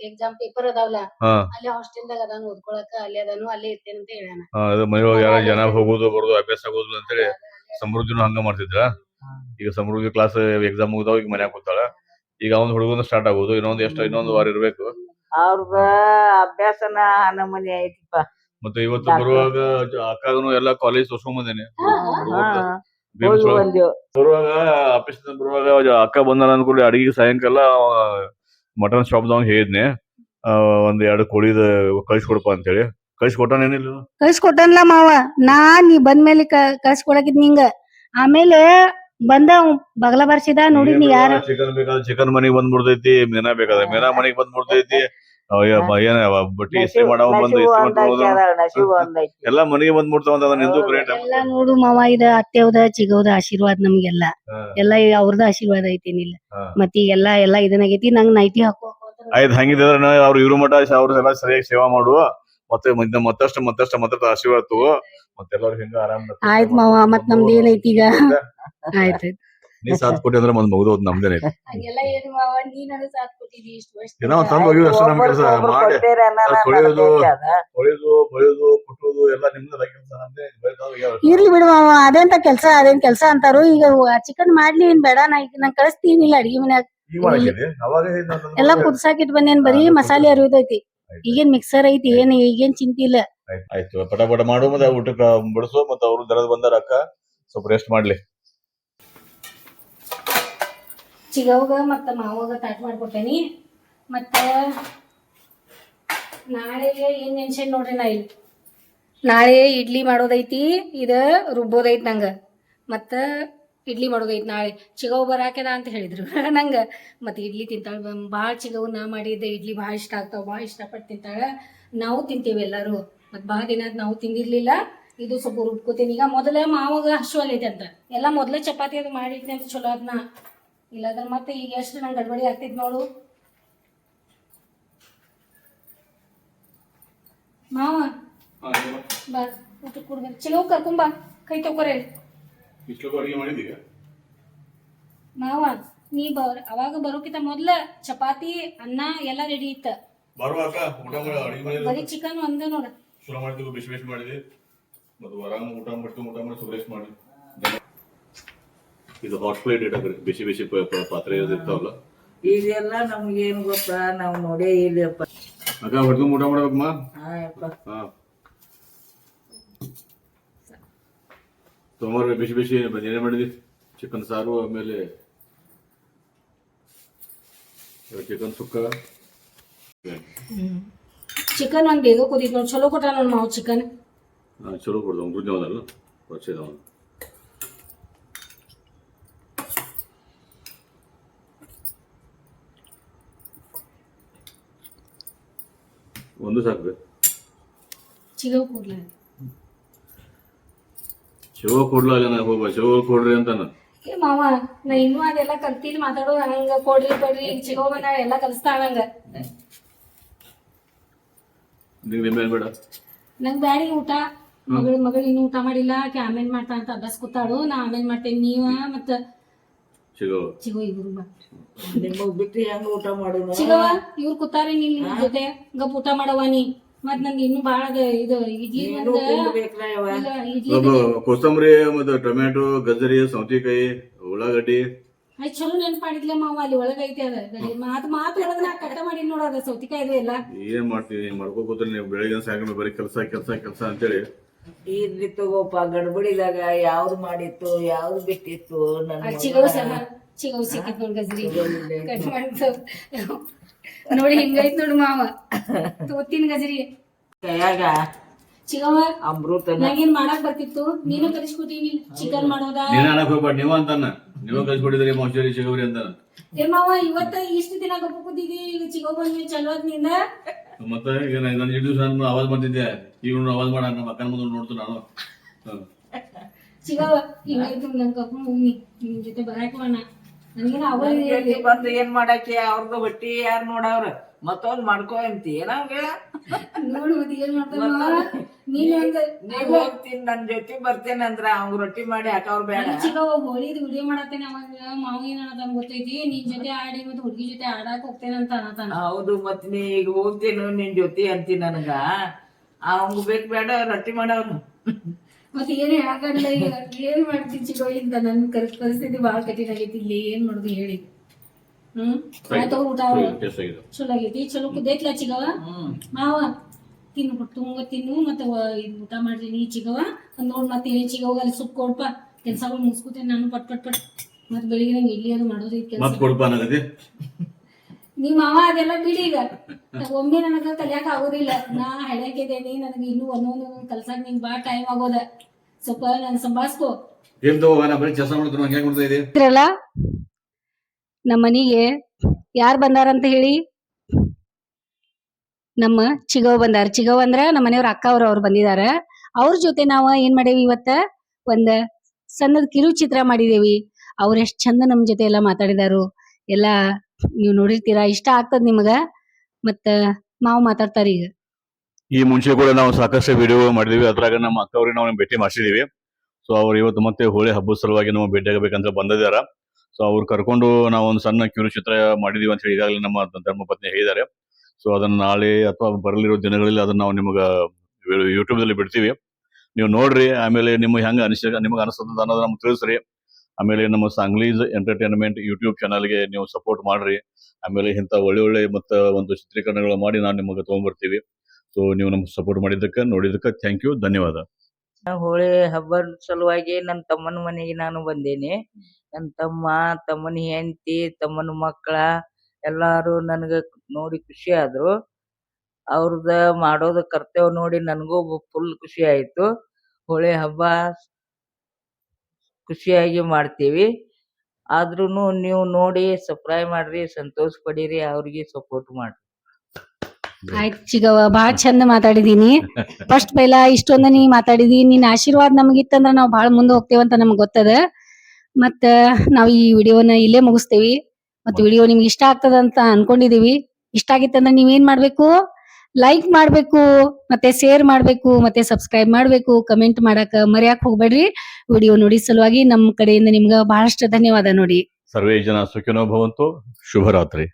ಎಕ್ಸಾಮ್ ಪೇಪರ್ ಅದಾವಲ್ಲ ಹಾ. ಹಾಸ್ಟೆಲ್ ದಾಗ ಅದಾನ ಓದ್ಕೊಳಕ ಅಲ್ಲೇ ಅದಾನು ಅಲ್ಲೇ ಇರ್ತೇನೆ ಅಂತ ಹೇಳಾನ ಹಾ, ಅದು ಮನೆಯೊಳಗೆ ಯಾರ ಜನ ಹೋಗೋದು ಬರೋದು ಅಭ್ಯಾಸ ಆಗೋದು ಅಂತೇಳಿ ಸಮೃದ್ಧಿನೂ ಹಂಗ ಮಾಡ್ತಿದ್ರ? ಈಗ ಸಮೃದ್ಧಿ ಕ್ಲಾಸ್ ಎಕ್ಸಾಮ್ ಮುಗ್ದಾವ ಈಗ ಮನ್ಯಾಗ ಕೂತಾಳ. ಈಗ ಅವ್ನ ಹುಡುಗನ ಸ್ಟಾರ್ಟ್ ಆಗೋದು ಇನ್ನೊಂದ್ ಎಷ್ಟು ಇನ್ನೊಂದ್ ವಾರ ಇರ್ಬೇಕು. ಅವ್ರದ ಅಭ್ಯಾಸನ ನಮೂನಿ ಐತಿಪ್ಪ. ಮತ್ತೆ ಇವತ್ತು ಬರುವಾಗ ಅಕ್ಕಾಗನು ಅಕ್ಕನು ಎಲ್ಲಾ ಕಾಲೇಜ್ ತೋರ್ಸ್ಕೊಂಡ್ ಬಂದೇನೆ. ಹಾ, ಹೋಗಿ ಬರುವಾಗ ಆಫೀಸ್ ಬರುವಾಗ ಅಕ್ಕ ಬಂದಾನ ಅನ್ಕೊಳ್ಳಿ ಅಡಿಗೆ ಸಾಯಂಕಾಲ ಮಟನ್ ಶಾಪ್ದವ್ ಹೇಳಿದ್ನೆ. ಆ, ಒಂದ್ ಎರಡು ಕೋಳಿದ ಕಳ್ಸಿಕೊಡಪ್ಪ ಅಂತೇಳಿ. ಕಳ್ಸಿಕೊಟ್ಟಾನೇನಿಲ್ಲ ಕಳ್ಸಿಕೊಟ್ಟನ್ಲ ಮಾವ. ನಾ ನೀ ಬಂದ್ಮೇಲೆ ಕಳ್ಸಿಕೊಡಕಿದ್ ನಿಂಗ. ಆಮೇಲೆ ಬಂದ ಬಗಲ ಬರ್ಸಿದ ನೋಡಿ ಯಾರು ಯಾರ ಚಿಕನ್ ಬೇಕಾದ್ರೆ ಚಿಕನ್ ಮನಿಗ್ ಬಂದ್ಬಿಡ್ತೈತಿ ಮೀನಾ ಬೇಕಾದ್ರೆ ಮೀನಾ ಮನಿಗ್ ಬಂದ್ಬಿಡ್ತೈತಿ ಬಟ್ಟಿ ಇಸ್ತ್ರಿ ಮಾಡವ ಬಂದು ಇಸ್ತ್ರಿ ಒಂದೈತಿ ಎಲ್ಲಾ ಮನಿಗೆ ಬಂದ್ಬಿಡ್ತಾವ ಅಂತ ನಿಂದು ಗ್ರೇಟ್ ಎಲ್ಲಾ ನೋಡು ಮಾವ ಇದ ಅತ್ತೆವ್ದ ಚಿಗವ್ದ ಆಶೀರ್ವಾದ ನಮ್ಗೆಲ್ಲ. ಎಲ್ಲಾ ಅವ್ರದ ಆಶೀರ್ವಾದ ಐತೇನಿಲ್ಲ ಇಲ್ಲ ಮತ್ತೆ ಎಲ್ಲಾ ಎಲ್ಲಾ ಇದನ್ನಾಗೈತಿ ನಂಗ್ ನೈಟಿ ಹಾಕೋ ಆಯ್ತು ಹಂಗಿದ್ರೆ ಅವ್ರು ಇವ್ರ ಮಠ ಅವ್ರ ಎಲ್ಲ ಸರಿಯಾಗಿ ಸೇವಾ ಮಾಡುವ. ಮತ್ತೆ ಮತ್ತಷ್ಟು ಮತ್ತಷ್ಟು ಮತ್ತಷ್ಟು ಮತ್ತ ಆಶೀರ್ವಾದ ತಗೋ. ಮತ್ತೆಲ್ಲರೂ ಹಿಂಗ ಆರಾಮ್ ಆಯ್ತು ಮಾವ ಮತ್ ನಮ್ದು ಏನೈತಿ ಈಗ? ಆಯ್ತು. ನೀ ಸಾತ್ ಕೊಟ್ಟಿ ಅಂದ್ರೆ ಒಂದ್ ಮುಗ್ದೋದ್ ನಮ್ದೇನೈತಿ ಹಂಗೆಲ್ಲ ಏನು ಮಾವ? ನೀ ನನಗ್ ಸಾಥ್ ಕೊಟ್ಟಿದಿ ಇಷ್ಟು ವರ್ಷ ಏನೋ ಒಂದ್ ತಂದು ಹೋಗಿದ್ ಅಷ್ಟೇ ನಮ್ ಕೆಲಸ. ಒಬ್ರು ಮಾಡಿ. ಕೊಟ್ಟೇರ ಅನ್ನೋಣ ಅದ್ ತೊಳೆಯೋದು. ನಡ್ದೈತಿ ಅದ. ತೊಳೆದು ಬಳಿಯೋದು ಕುಟ್ಟೋದು ಎಲ್ಲ ನಿಮ್ದ ಕೆಲಸ ನಮ್ದೇ. ಇರ್ಲಿ ಬಿಡು ಮಾವ ಅದೇಂತ ಕೆಲ್ಸ ಅದೇನ್ ಕೆಲ್ಸ ಅಂತಾರು. ಈಗ ಚಿಕನ್ ಮಾಡ್ಲಿ ಏನ್ ಬೇಡ ನಾ ಈಗ ನಂಗೆ ಕಳಿಸ್ತೀನಿ ಇಲ್ಲ ಅಡಿಗೆ ಮನ್ಯಾಗ. ಎಲ್ಲಾ ಕುದ್ಸಾಕಿಟ್ ಬಂದೇನ್ ಬರೀ ಮಸಾಲೆ ಅರಿಯೋದೈತಿ ಈಗೇನ್ ಮಿಕ್ಸರ್ ಐತಿ ಏನ್ ಈಗೇನ್ ಚಿಂತಿ ಇಲ್ಲ. ಆಯ್ತು ಆಯ್ತು. ಪಟ ಪಟ ಮಾಡು ಮತ್ತೆ ಊಟಕ್ಕೆ ಬಡಿಸು ಮತ್ತೆ ಅವ್ರು ದರದ ಬಂದಾರ ಅಕ್ಕ. ಸ್ವಲ್ಪ ರೆಸ್ಟ್ ಮಾಡ್ಲಿ. ಚಿಗವ್ಗ ಮತ್ತು ಮಾವಾಗ ತಾಟ್ ಮಾಡ್ಕೊಟ್ಟೇನಿ ಮತ್ತು ನಾಳೆಗೆ ಏನು ನೆನ್ಸೇನ್ ನೋಡ್ರಿ ನಾ ಇಲ್ಲಿ. ನಾಳೆ ಇಡ್ಲಿ ಮಾಡೋದೈತಿ, ಇದು ರುಬ್ಬೋದೈತಿ ನಂಗ. ಮತ್ತು ಇಡ್ಲಿ ಮಾಡೋದೈತಿ ನಾಳೆ. ಚಿಗವ್ ಬರಾಕ್ಯದ ಅಂತ ಹೇಳಿದ್ರು ನಂಗೆ. ಮತ್ತು ಇಡ್ಲಿ ತಿಂತಾಳೆ ಭಾಳ ಚಿಗವ್ ನಾ ಮಾಡಿದ್ದೆ ಇಡ್ಲಿ ಭಾಳ ಇಷ್ಟ ಆಗ್ತಾವೆ, ಭಾಳ ಇಷ್ಟಪಟ್ಟು ತಿಂತಾಳೆ. ನಾವು ತಿಂತೀವಿ ಎಲ್ಲರೂ. ಮತ್ತು ಭಾಳ ದಿನ ನಾವು ತಿಂದಿರಲಿಲ್ಲ. ಇದು ಸ್ವಲ್ಪ ರುಬ್ಕೋತೀನಿ. ಈಗ ಮೊದಲೇ ಮಾವಾಗ ಹಸುವಲ್ಲೈತೆ ಅಂತ. ಎಲ್ಲ ಮೊದಲೇ ಚಪಾತಿ ಅದು ಮಾಡಿಟ್ನಿ ಅಂತ ಚಲೋ ಅದನ್ನ ಇಲ್ಲಾಂದ್ರೆ ಮತ್ತೆ ಈಗ ಎಷ್ಟು ನಂಗೆ ಗಡ್ಬಡಿ ಆಗ್ತಿದ್ ನೋಡು. ಮಾವ ಬಾ ಊಟ ಕೊಡ್ಬೇಕು. ಚಲೋ ಕರ್ಕೊಂಬ ಕೈ ತಗೋರೆ ಮಾವ ನೀ ಬರ್ ಅವಾಗ ಬರೋಕಿಂತ ಮೊದ್ಲ ಚಪಾತಿ ಅನ್ನ ಎಲ್ಲ ರೆಡಿ ಇತ್ತ. ಬರೀ ಚಿಕನ್ ಒಂದೇ ನೋಡ. ಶುರು ಮಾಡಿದ್ವಿ ಬಿಸಿ ಬಿಸಿ ಮಾಡಿದೆ. ಮತ್ತು ಊಟ ಮಾಡಿ ಊಟ ಮಾಡಿ ಸುರೇಶ್ ಮಾಡಿ. ಇದು ಹಾಟ್ ಪ್ಲೇಟ್ ಇಡಕ್ರಿ ಬಿಸಿ ಬಿಸಿ ಪ- ಪ- ಪಾತ್ರೆ ಇರ್ತಾವಲ್ಲ. ಇದೆಲ್ಲ ನಮ್ಗೇನು ಗೊತ್ತಾ ನಾವು ನೋಡೇ ಇಲ್ಲಪ್ಪ. ಅಕ್ಕ ಹೊಡೆದು ಊಟ ಮಾಡ್ಬೇಕಮ್ಮ? ಹಾ ಯಪ್ಪ. ಹಾ. ಸೋಮವಾರ ಬಿಸಿ ಬಿಸಿ ಏನೇ ಮಾಡಿದ್ವಿ. ಚಿಕನ್ ಸಾರು ಆಮೇಲೆ ಚಿಕನ್ ಸುಕ್ಕ. ಚಿಕನ್ ಒಂದ್ ಬೇಗ ಕುದೀತ್ ನೋಡ್ ಚಲೋ ಕೊಟ್ಟ ನಾವು ಮಾವ್ ಚಿಕನ್. ಹಾ, ಚಲೋ ಕೊಡ್ದು ರುಚಿ ಅವನಲ್ಲ ಪರಿಚಯ ಒಂದು ಸಾಕು ಚಿಗವ್ ಕೊಡ್ಲ. ಶಿವ ಕೊಡ್ಲ ಅಲ್ಲ ನಾ ಹೋಗ ಶಿವ ಕೊಡ್ರಿ ಅಂತಾನ. ಏ ಮಾವ ನಾ ಇನ್ನೂ ಅದೆಲ್ಲ ಕಲ್ತಿಲ್ ಮಾತಾಡೋ ಹಂಗ ಕೊಡ್ರಿ ಕೊಡ್ರಿ ಚಿಗೋ ಚಿಗವ್ ಬಂದ ಎಲ್ಲ ಕಲಿಸ್ತಾಳ ಹಂಗ ನಿಂಗೆ ನಿಮ್ಮೇನ್ ಬೇಡ? ನಂಗ್ ಬ್ಯಾಡಿ ಊಟ. ಮಗಳು ಮಗಳು ಇನ್ನೂ ಊಟ ಮಾಡಿಲ್ಲ ಆಕೆ ಆಮೇಲೆ ಮಾಡ್ತಾ ಅಂತ ಅಭ್ಯಾಸ ಕೂತಾಳು ನಾ ಆಮೇಲೆ ಮಾಡ್ತೇನೆ ನೀವ ಮತ್ತ ಚಿಗವ್. ಇಬ್ರು ಬಾ. ನಿಮಗ್ ಬಿಟ್ಟು ಹೆಂಗ ಊಟ ಮಾಡೋದು? ಚಿಗವ ಇವ್ರು ಕೂತಾರಿ ನಿನ್ ಜೊತೆ. ಗಪ್ ಊಟ ಮಾಡವ ನೀ. ಮತ್ ನಂಗೆ ಇನ್ನೂ ಬಾಳ ಇದು ಇಡ್ಲಿ ಕೊತ್ತಂಬರಿ ಮತ್ತೆ ಟೊಮ್ಯಾಟೊ ಗಜರಿ ಸೌತೆಕಾಯಿ ಉಳ್ಳಾಗಡ್ಡಿ. ಚಲೋ ನೆನ್ಪ್ ಮಾಡಿದ್ಲೆ ಮಾವ ಅಲ್ಲಿ ಒಳಗೈತೆ ಐತೆ ಅದ. ಮಾತ್ ಮಾತ್ ಒಳಗ ನಾ ಕಟ್ಟ ಮಾಡಿ ನೋಡೋದ ಸೌತಿಕಾಯಿ ಎಲ್ಲ. ಏನ್ ಮಾಡ್ತೀವಿ ಮಾಡ್ಕೋಬೋದ್ರಿ ನೀವು ಬೆಳಿಗ್ಗೆ ಸಾಯಂಕಾಲ ಬರೀ ಕೆಲಸ ಕೆಲಸ ಕೆಲಸ ಅಂತೇಳಿ. ಇರ್ಲಿ ತಗೋಪ ಗಡ್ಬಡಿದಾಗ ಯಾವ್ದು ಮಾಡಿತ್ತು ಯಾವ್ದು ಬಿಟ್ಟಿತ್ತು ನನ್ನ ಚಿಗವ್ ಸಹ ಚಿಗವ್ ಸಿಕ್ಕಿತ್ ನೋಡ್ ಗಜ್ರಿ. ಕಟ್ ಮಾಡ್ತಾವ್ ನೋಡಿ ಹಿಂಗೈತ್ ನೋಡು ಮಾವ. ತೋತಿನ ಗಜ್ರಿ. ಕೈಯಾಗ ಚಿಗವ ಅಮೃತ ನಂಗೇನ್ ಮಾಡಕ್ ಬರ್ತಿತ್ತು? ನೀನು ಕಲಿಸ್ಕೊತೀನಿ ಚಿಕನ್ ಮಾಡೋದ? ನೀನ ಅನ್ನಕ್ ಹೋಗ್ಬೇಡ ನೀವು ಅಂತಾನ. ನೀವು ಕಳ್ಸಿಕೊಟ್ಟಿದ್ರಿ ಮೌಸರಿ ಸಿಗವ್ರಿ ಅಂತಾನ. ಏ ಮಾವ ಇವತ್ತ ಇಷ್ಟ ದಿನ ಗಪ್ಪ ಕೂತಿದಿ? ಈಗ ಚಿಗವ್ ಬಂದ್ವಿ ಚಲೋ ನಿಂದ ಮತ್ತೆ ಈಗ ನಾನು ಎರಡು ದಿವಸ ನಾನು ಆವಾಜ್ ಮಾಡ್ತಿದ್ದೆ. ಈಗ ನೋಡು ಆವಾಜ್ ಮಾಡ ನಮ್ಮ ಅಕ್ಕನ ಮುಂದೆ ನೋಡ್ತು ನಾನು. ಕರ್ಕೊಂಡ್ ಹೋಗಿ ಜೊತೆ ನನಗೇನ ಬಂದು ಏನ್ ಮಾಡಕ್ಕೆ? ಅವ್ರದ್ದು ಹೊಟ್ಟಿ ಯಾರ್ ನೋಡವ್ರ ಮತ್ತೊಂದ್ ಮಾಡ್ಕೋ ಅಂತಿ ಏನಂಗ ನೋಡು ಮತ್ತೆ ಏನ್ ಮಾಡ್ತಾನ. ಮಾವ ನೀನ್ ಹಂಗ ನೀವ್ ಹೋಗ್ತೀನಿ ನನ್ ಜೊತೆ ಬರ್ತೇನೆ ಅಂದ್ರ ಅವ್ನ್ ರೊಟ್ಟಿ ಮಾಡಿ ಹಾಕವ್ರ ಬೇಡ. ಚಿಕ್ಕ ಹೋಳಿದ್ ವಿಡಿಯೋ ಮಾಡತ್ತೇನೆ ಅವಾಗ ಮಾವ ಏನ್ ಅನ್ನತಾನ ಗೊತ್ತೈತಿ. ನಿನ್ ಜೊತೆ ಆಡಿ ಮತ್ತೆ ಹುಡುಗಿ ಜೊತೆ ಆಡಾಕ್ ಹೋಗ್ತೇನೆ ಅಂತ ಅನ್ನತಾನ. ಹೌದು ಮತ್ ನೀ ಈಗ ಹೋಗ್ತೇನು ನಿನ್ ಜೊತೆ ಅಂತಿ ನನಗ. ಅವಂಗ ಬೇಕ್ ಬೇಡ ರೊಟ್ಟಿ ಮಾಡವ್ನು. ಮತ್ತೆ ಏನ್ ಹೇಳಕಲ್ಲ ಈಗ. ಏನ್ ಮಾಡ್ತೀನಿ ಚಿಗೋ ಇಂತ ನನ್ ಪರಿಸ್ಥಿತಿ ಬಾಳ ಕಠಿಣ ಆಗೈತಿ ಇಲ್ಲಿ. ಏನ್ ಮಾಡುದು ಹೇಳಿ. ಆಯ್ತು ಊಟ ಚಲೋ ಆಗೈತಿ ಚಲೋ ಕುದ್ದೈತ್ಲ ಚಿಗವ? ಮಾವ ತಿನ್ನು ತುಂಗ ತಿನ್ನು ಮತ್ತೆ ವ- ಇದ್ ಊಟ ಮಾಡ್ರಿ ನೀ ಚಿಗವ. ನೋಡ್ ಮತ್ತೆ ಏನ್ ಚಿಗವ ಅಲ್ಲಿ ಸುಪ್ ಕೊಡ್ಪ. ಕೆಲ್ಸಗಳು ಮುಗಿಸ್ಕೊತೇನೆ ನಾನು ಪಟ್ ಪಟ್ ಪಟ್. ಮತ್ ಬೆಳಿಗ್ಗೆ ನಂಗೆ ಇಡ್ಲಿ ಅದು ಮಾಡೋದು ಕೆಲಸ ಕೊಡ್ಪ ಅನ್ನಗತಿ ನೀ ಮಾವ ಅದೆಲ್ಲ ಬಿಡಿ ಈಗ. ಒಮ್ಮೆ ನನಗ ಕಲಿಯಾಕ ಆಗೋದಿಲ್ಲ. ನಾ ಹಳ್ಯಾಕಿದ್ದೇನೆ ನನಗೆ ಇನ್ನೂ ಒಂದೊಂದು ಕಲ್ಸಾಕ್ ನಿಂಗೆ ಬಾ ಟೈಮ್ ಆಗೋದ. ಸ್ವಲ್ಪ ನನ್ ಸಂಭಾಸ್ಕೋ ಏನ್ ತಗೋ ನಾ ಬರೀ ಕೆಲಸ ಮಾಡ್ತಾನೆ ಹಂಗೆ ಮಾಡ್ತಾ ಇದೆ ನಮ್ಮ ಮನೆಗೆ ಯಾರು ಬಂದಾರಂತ ಹೇಳಿ? ನಮ್ಮ ಚಿಗವ್ ಬಂದಾರ. ಚಿಗವ್ ಅಂದ್ರ ನಮ್ಮ ಮನೆಯವ್ರ ಅಕ್ಕ ಅವ್ರ ಅವ್ರು ಬಂದಿದಾರ. ಅವ್ರ ಜೊತೆ ನಾವು ಏನ್ ಮಾಡೇವಿ ಇವತ್ತ? ಒಂದ ಸಣ್ಣದ ಕಿರು ಚಿತ್ರ ಮಾಡಿದೇವಿ. ಅವ್ರ ಎಷ್ಟ್ ಚಂದ ನಮ್ ಜೊತೆ ಎಲ್ಲಾ ಮಾತಾಡಿದಾರು. ಎಲ್ಲಾ ನೀವು ನೋಡಿರ್ತೀರಾ? ಇಷ್ಟ ಆಗ್ತದ ನಿಮಗ? ಮತ್ತ ನಾವು ಮಾತಾಡ್ತಾರ ಈಗ. ಈ ಮುಂಚೆ ಕೂಡ ನಾವು ಸಾಕಷ್ಟು ವಿಡಿಯೋ ಮಾಡಿದೀವಿ. ಅದ್ರಾಗ ನಮ್ಮ ಅಕ್ಕವ್ರಿಗೆ ನಾವು ಭೇಟಿ ಮಾಡಿಸಿದೀವಿ. ಸೊ ಅವ್ರು ಇವತ್ತು ಮತ್ತೆ ಹೋಳಿ ಹಬ್ಬದ ಸಲುವಾಗಿ ನಾವು ಭೇಟಿ ಆಗಬೇಕಂತ ಬಂದಿದ್ದಾರೆ ಸೊ ಅವ್ರು ಕರ್ಕೊಂಡು ನಾವು ಒಂದು ಸಣ್ಣ ಕಿರು ಚಿತ್ರ ಮಾಡಿದೀವಿ ಅಂತ ಹೇಳಿ ಈಗಾಗಲೇ ನಮ್ಮ ಧರ್ಮಪತ್ನಿ ಹೇಳಿದ್ದಾರೆ. ಸೊ ಅದನ್ನ ನಾಳೆ ಅಥವಾ ಬರಲಿರೋ ದಿನಗಳಲ್ಲಿ ಅದನ್ನ ನಾವು ನಿಮಗೆ ಯೂಟ್ಯೂಬ್ ದಲ್ಲಿ ಬಿಡ್ತೀವಿ. ನೀವು ನೋಡ್ರಿ, ಆಮೇಲೆ ನಿಮ್ಗೆ ಹೆಂಗ ಅನಿಸ್ ನಿಮ್ಗೆ ಅನಿಸ್ತದ ಅನ್ನೋದು ನಮ್ಗೆ ತಿಳಿಸ್ರಿ. ಆಮೇಲೆ ನಮ್ಮ ಸಾಂಗ್ಲೀಸ್ ಎಂಟರ್ಟೈನ್ಮೆಂಟ್ ಯೂಟ್ಯೂಬ್ ಚಾನಲ್ಗೆ ನೀವು ಸಪೋರ್ಟ್ ಮಾಡ್ರಿ. ಆಮೇಲೆ ಇಂಥ ಒಳ್ಳೆ ಒಳ್ಳೆ ಮತ್ತ ಒಂದು ಚಿತ್ರೀಕರಣಗಳು ಮಾಡಿ ನಾನು ನಿಮಗೆ ತಗೊಂಡ್ಬರ್ತೀವಿ. ಸೊ ನೀವು ನಮ್ಗೆ ಸಪೋರ್ಟ್ ಮಾಡಿದ್ದಕ್ಕೆ, ನೋಡಿದ್ದಕ್ಕೆ ಥ್ಯಾಂಕ್ ಯು ಧನ್ಯವಾದ. ಹೋಳಿ ಹಬ್ಬದ ಸಲುವಾಗಿ ನನ್ನ ತಮ್ಮನ ಮನೆಗೆ ನಾನು ಬಂದೇನಿ. ನನ್ನ ತಮ್ಮ ತಮ್ಮನ ಹೆಂಡತಿ ತಮ್ಮನ ಮಕ್ಕಳ ಎಲ್ಲಾರು ನನಗ ನೋಡಿ ಖುಷಿ ಆದ್ರು. ಅವ್ರದ ಮಾಡೋದ ಕರ್ತವ್ಯ ನೋಡಿ ನನಗೂ ಫುಲ್ ಖುಷಿ ಆಯ್ತು. ಹೋಳಿ ಹಬ್ಬ ಖುಷಿಯಾಗಿ ಮಾಡ್ತೀವಿ. ಆದ್ರೂನು ನೀವು ನೋಡಿ ಸಪ್ರೈ ಮಾಡ್ರಿ ಸಂತೋಷ ಪಡೀರಿ ಅವ್ರಿಗೆ ಸಪೋರ್ಟ್ ಮಾಡ್ರಿ. ಆಯ್ತು ಚಿಗವ್ವ ಬಾಳ ಚಂದ ಮಾತಾಡಿದೀನಿ. ಫಸ್ಟ್ ಪೈಲ ಇಷ್ಟೊಂದ ನೀ ಮಾತಾಡಿದಿ ನಿನ್ ಆಶೀರ್ವಾದ ನಮಗಿತ್ತಂದ್ರ ನಾವ್ ಬಾಳ ಮುಂದೆ ಹೋಗ್ತೇವಂತ ನಮ್ಗ್ ಗೊತ್ತದ. ಮತ್ತ ನಾವು ಈ ವಿಡಿಯೋನ ಇಲ್ಲೇ ಮುಗಿಸ್ತೇವಿ. ಮತ್ತ ವಿಡಿಯೋ ನಿಮ್ಗೆ ಇಷ್ಟ ಆಗ್ತದ ಅಂತ ಅನ್ಕೊಂಡಿದೀವಿ. ಇಷ್ಟ ಆಗಿತ್ತಂದ್ರ ನೀವೇನ್ ಮಾಡ್ಬೇಕು? ಲೈಕ್ ಮಾಡ್ಬೇಕು, ಮತ್ತೆ ಶೇರ್ ಮಾಡ್ಬೇಕು, ಮತ್ತೆ ಸಬ್ಸ್ಕ್ರೈಬ್ ಮಾಡ್ಬೇಕು ಕಮೆಂಟ್ ಮಾಡಾಕ ಮರ್ಯಾಕ್ ಹೋಗ್ಬೇಡ್ರಿ. ವಿಡಿಯೋ ನೋಡಿ ಸಲುವಾಗಿ ನಮ್ ಕಡೆಯಿಂದ ನಿಮ್ಗ ಬಹಳಷ್ಟು ಧನ್ಯವಾದ ನೋಡಿ. ಸರ್ವೇ ಜನ ಸುಖಿನೋ ಭವಂತು, ಶುಭರಾತ್ರಿ.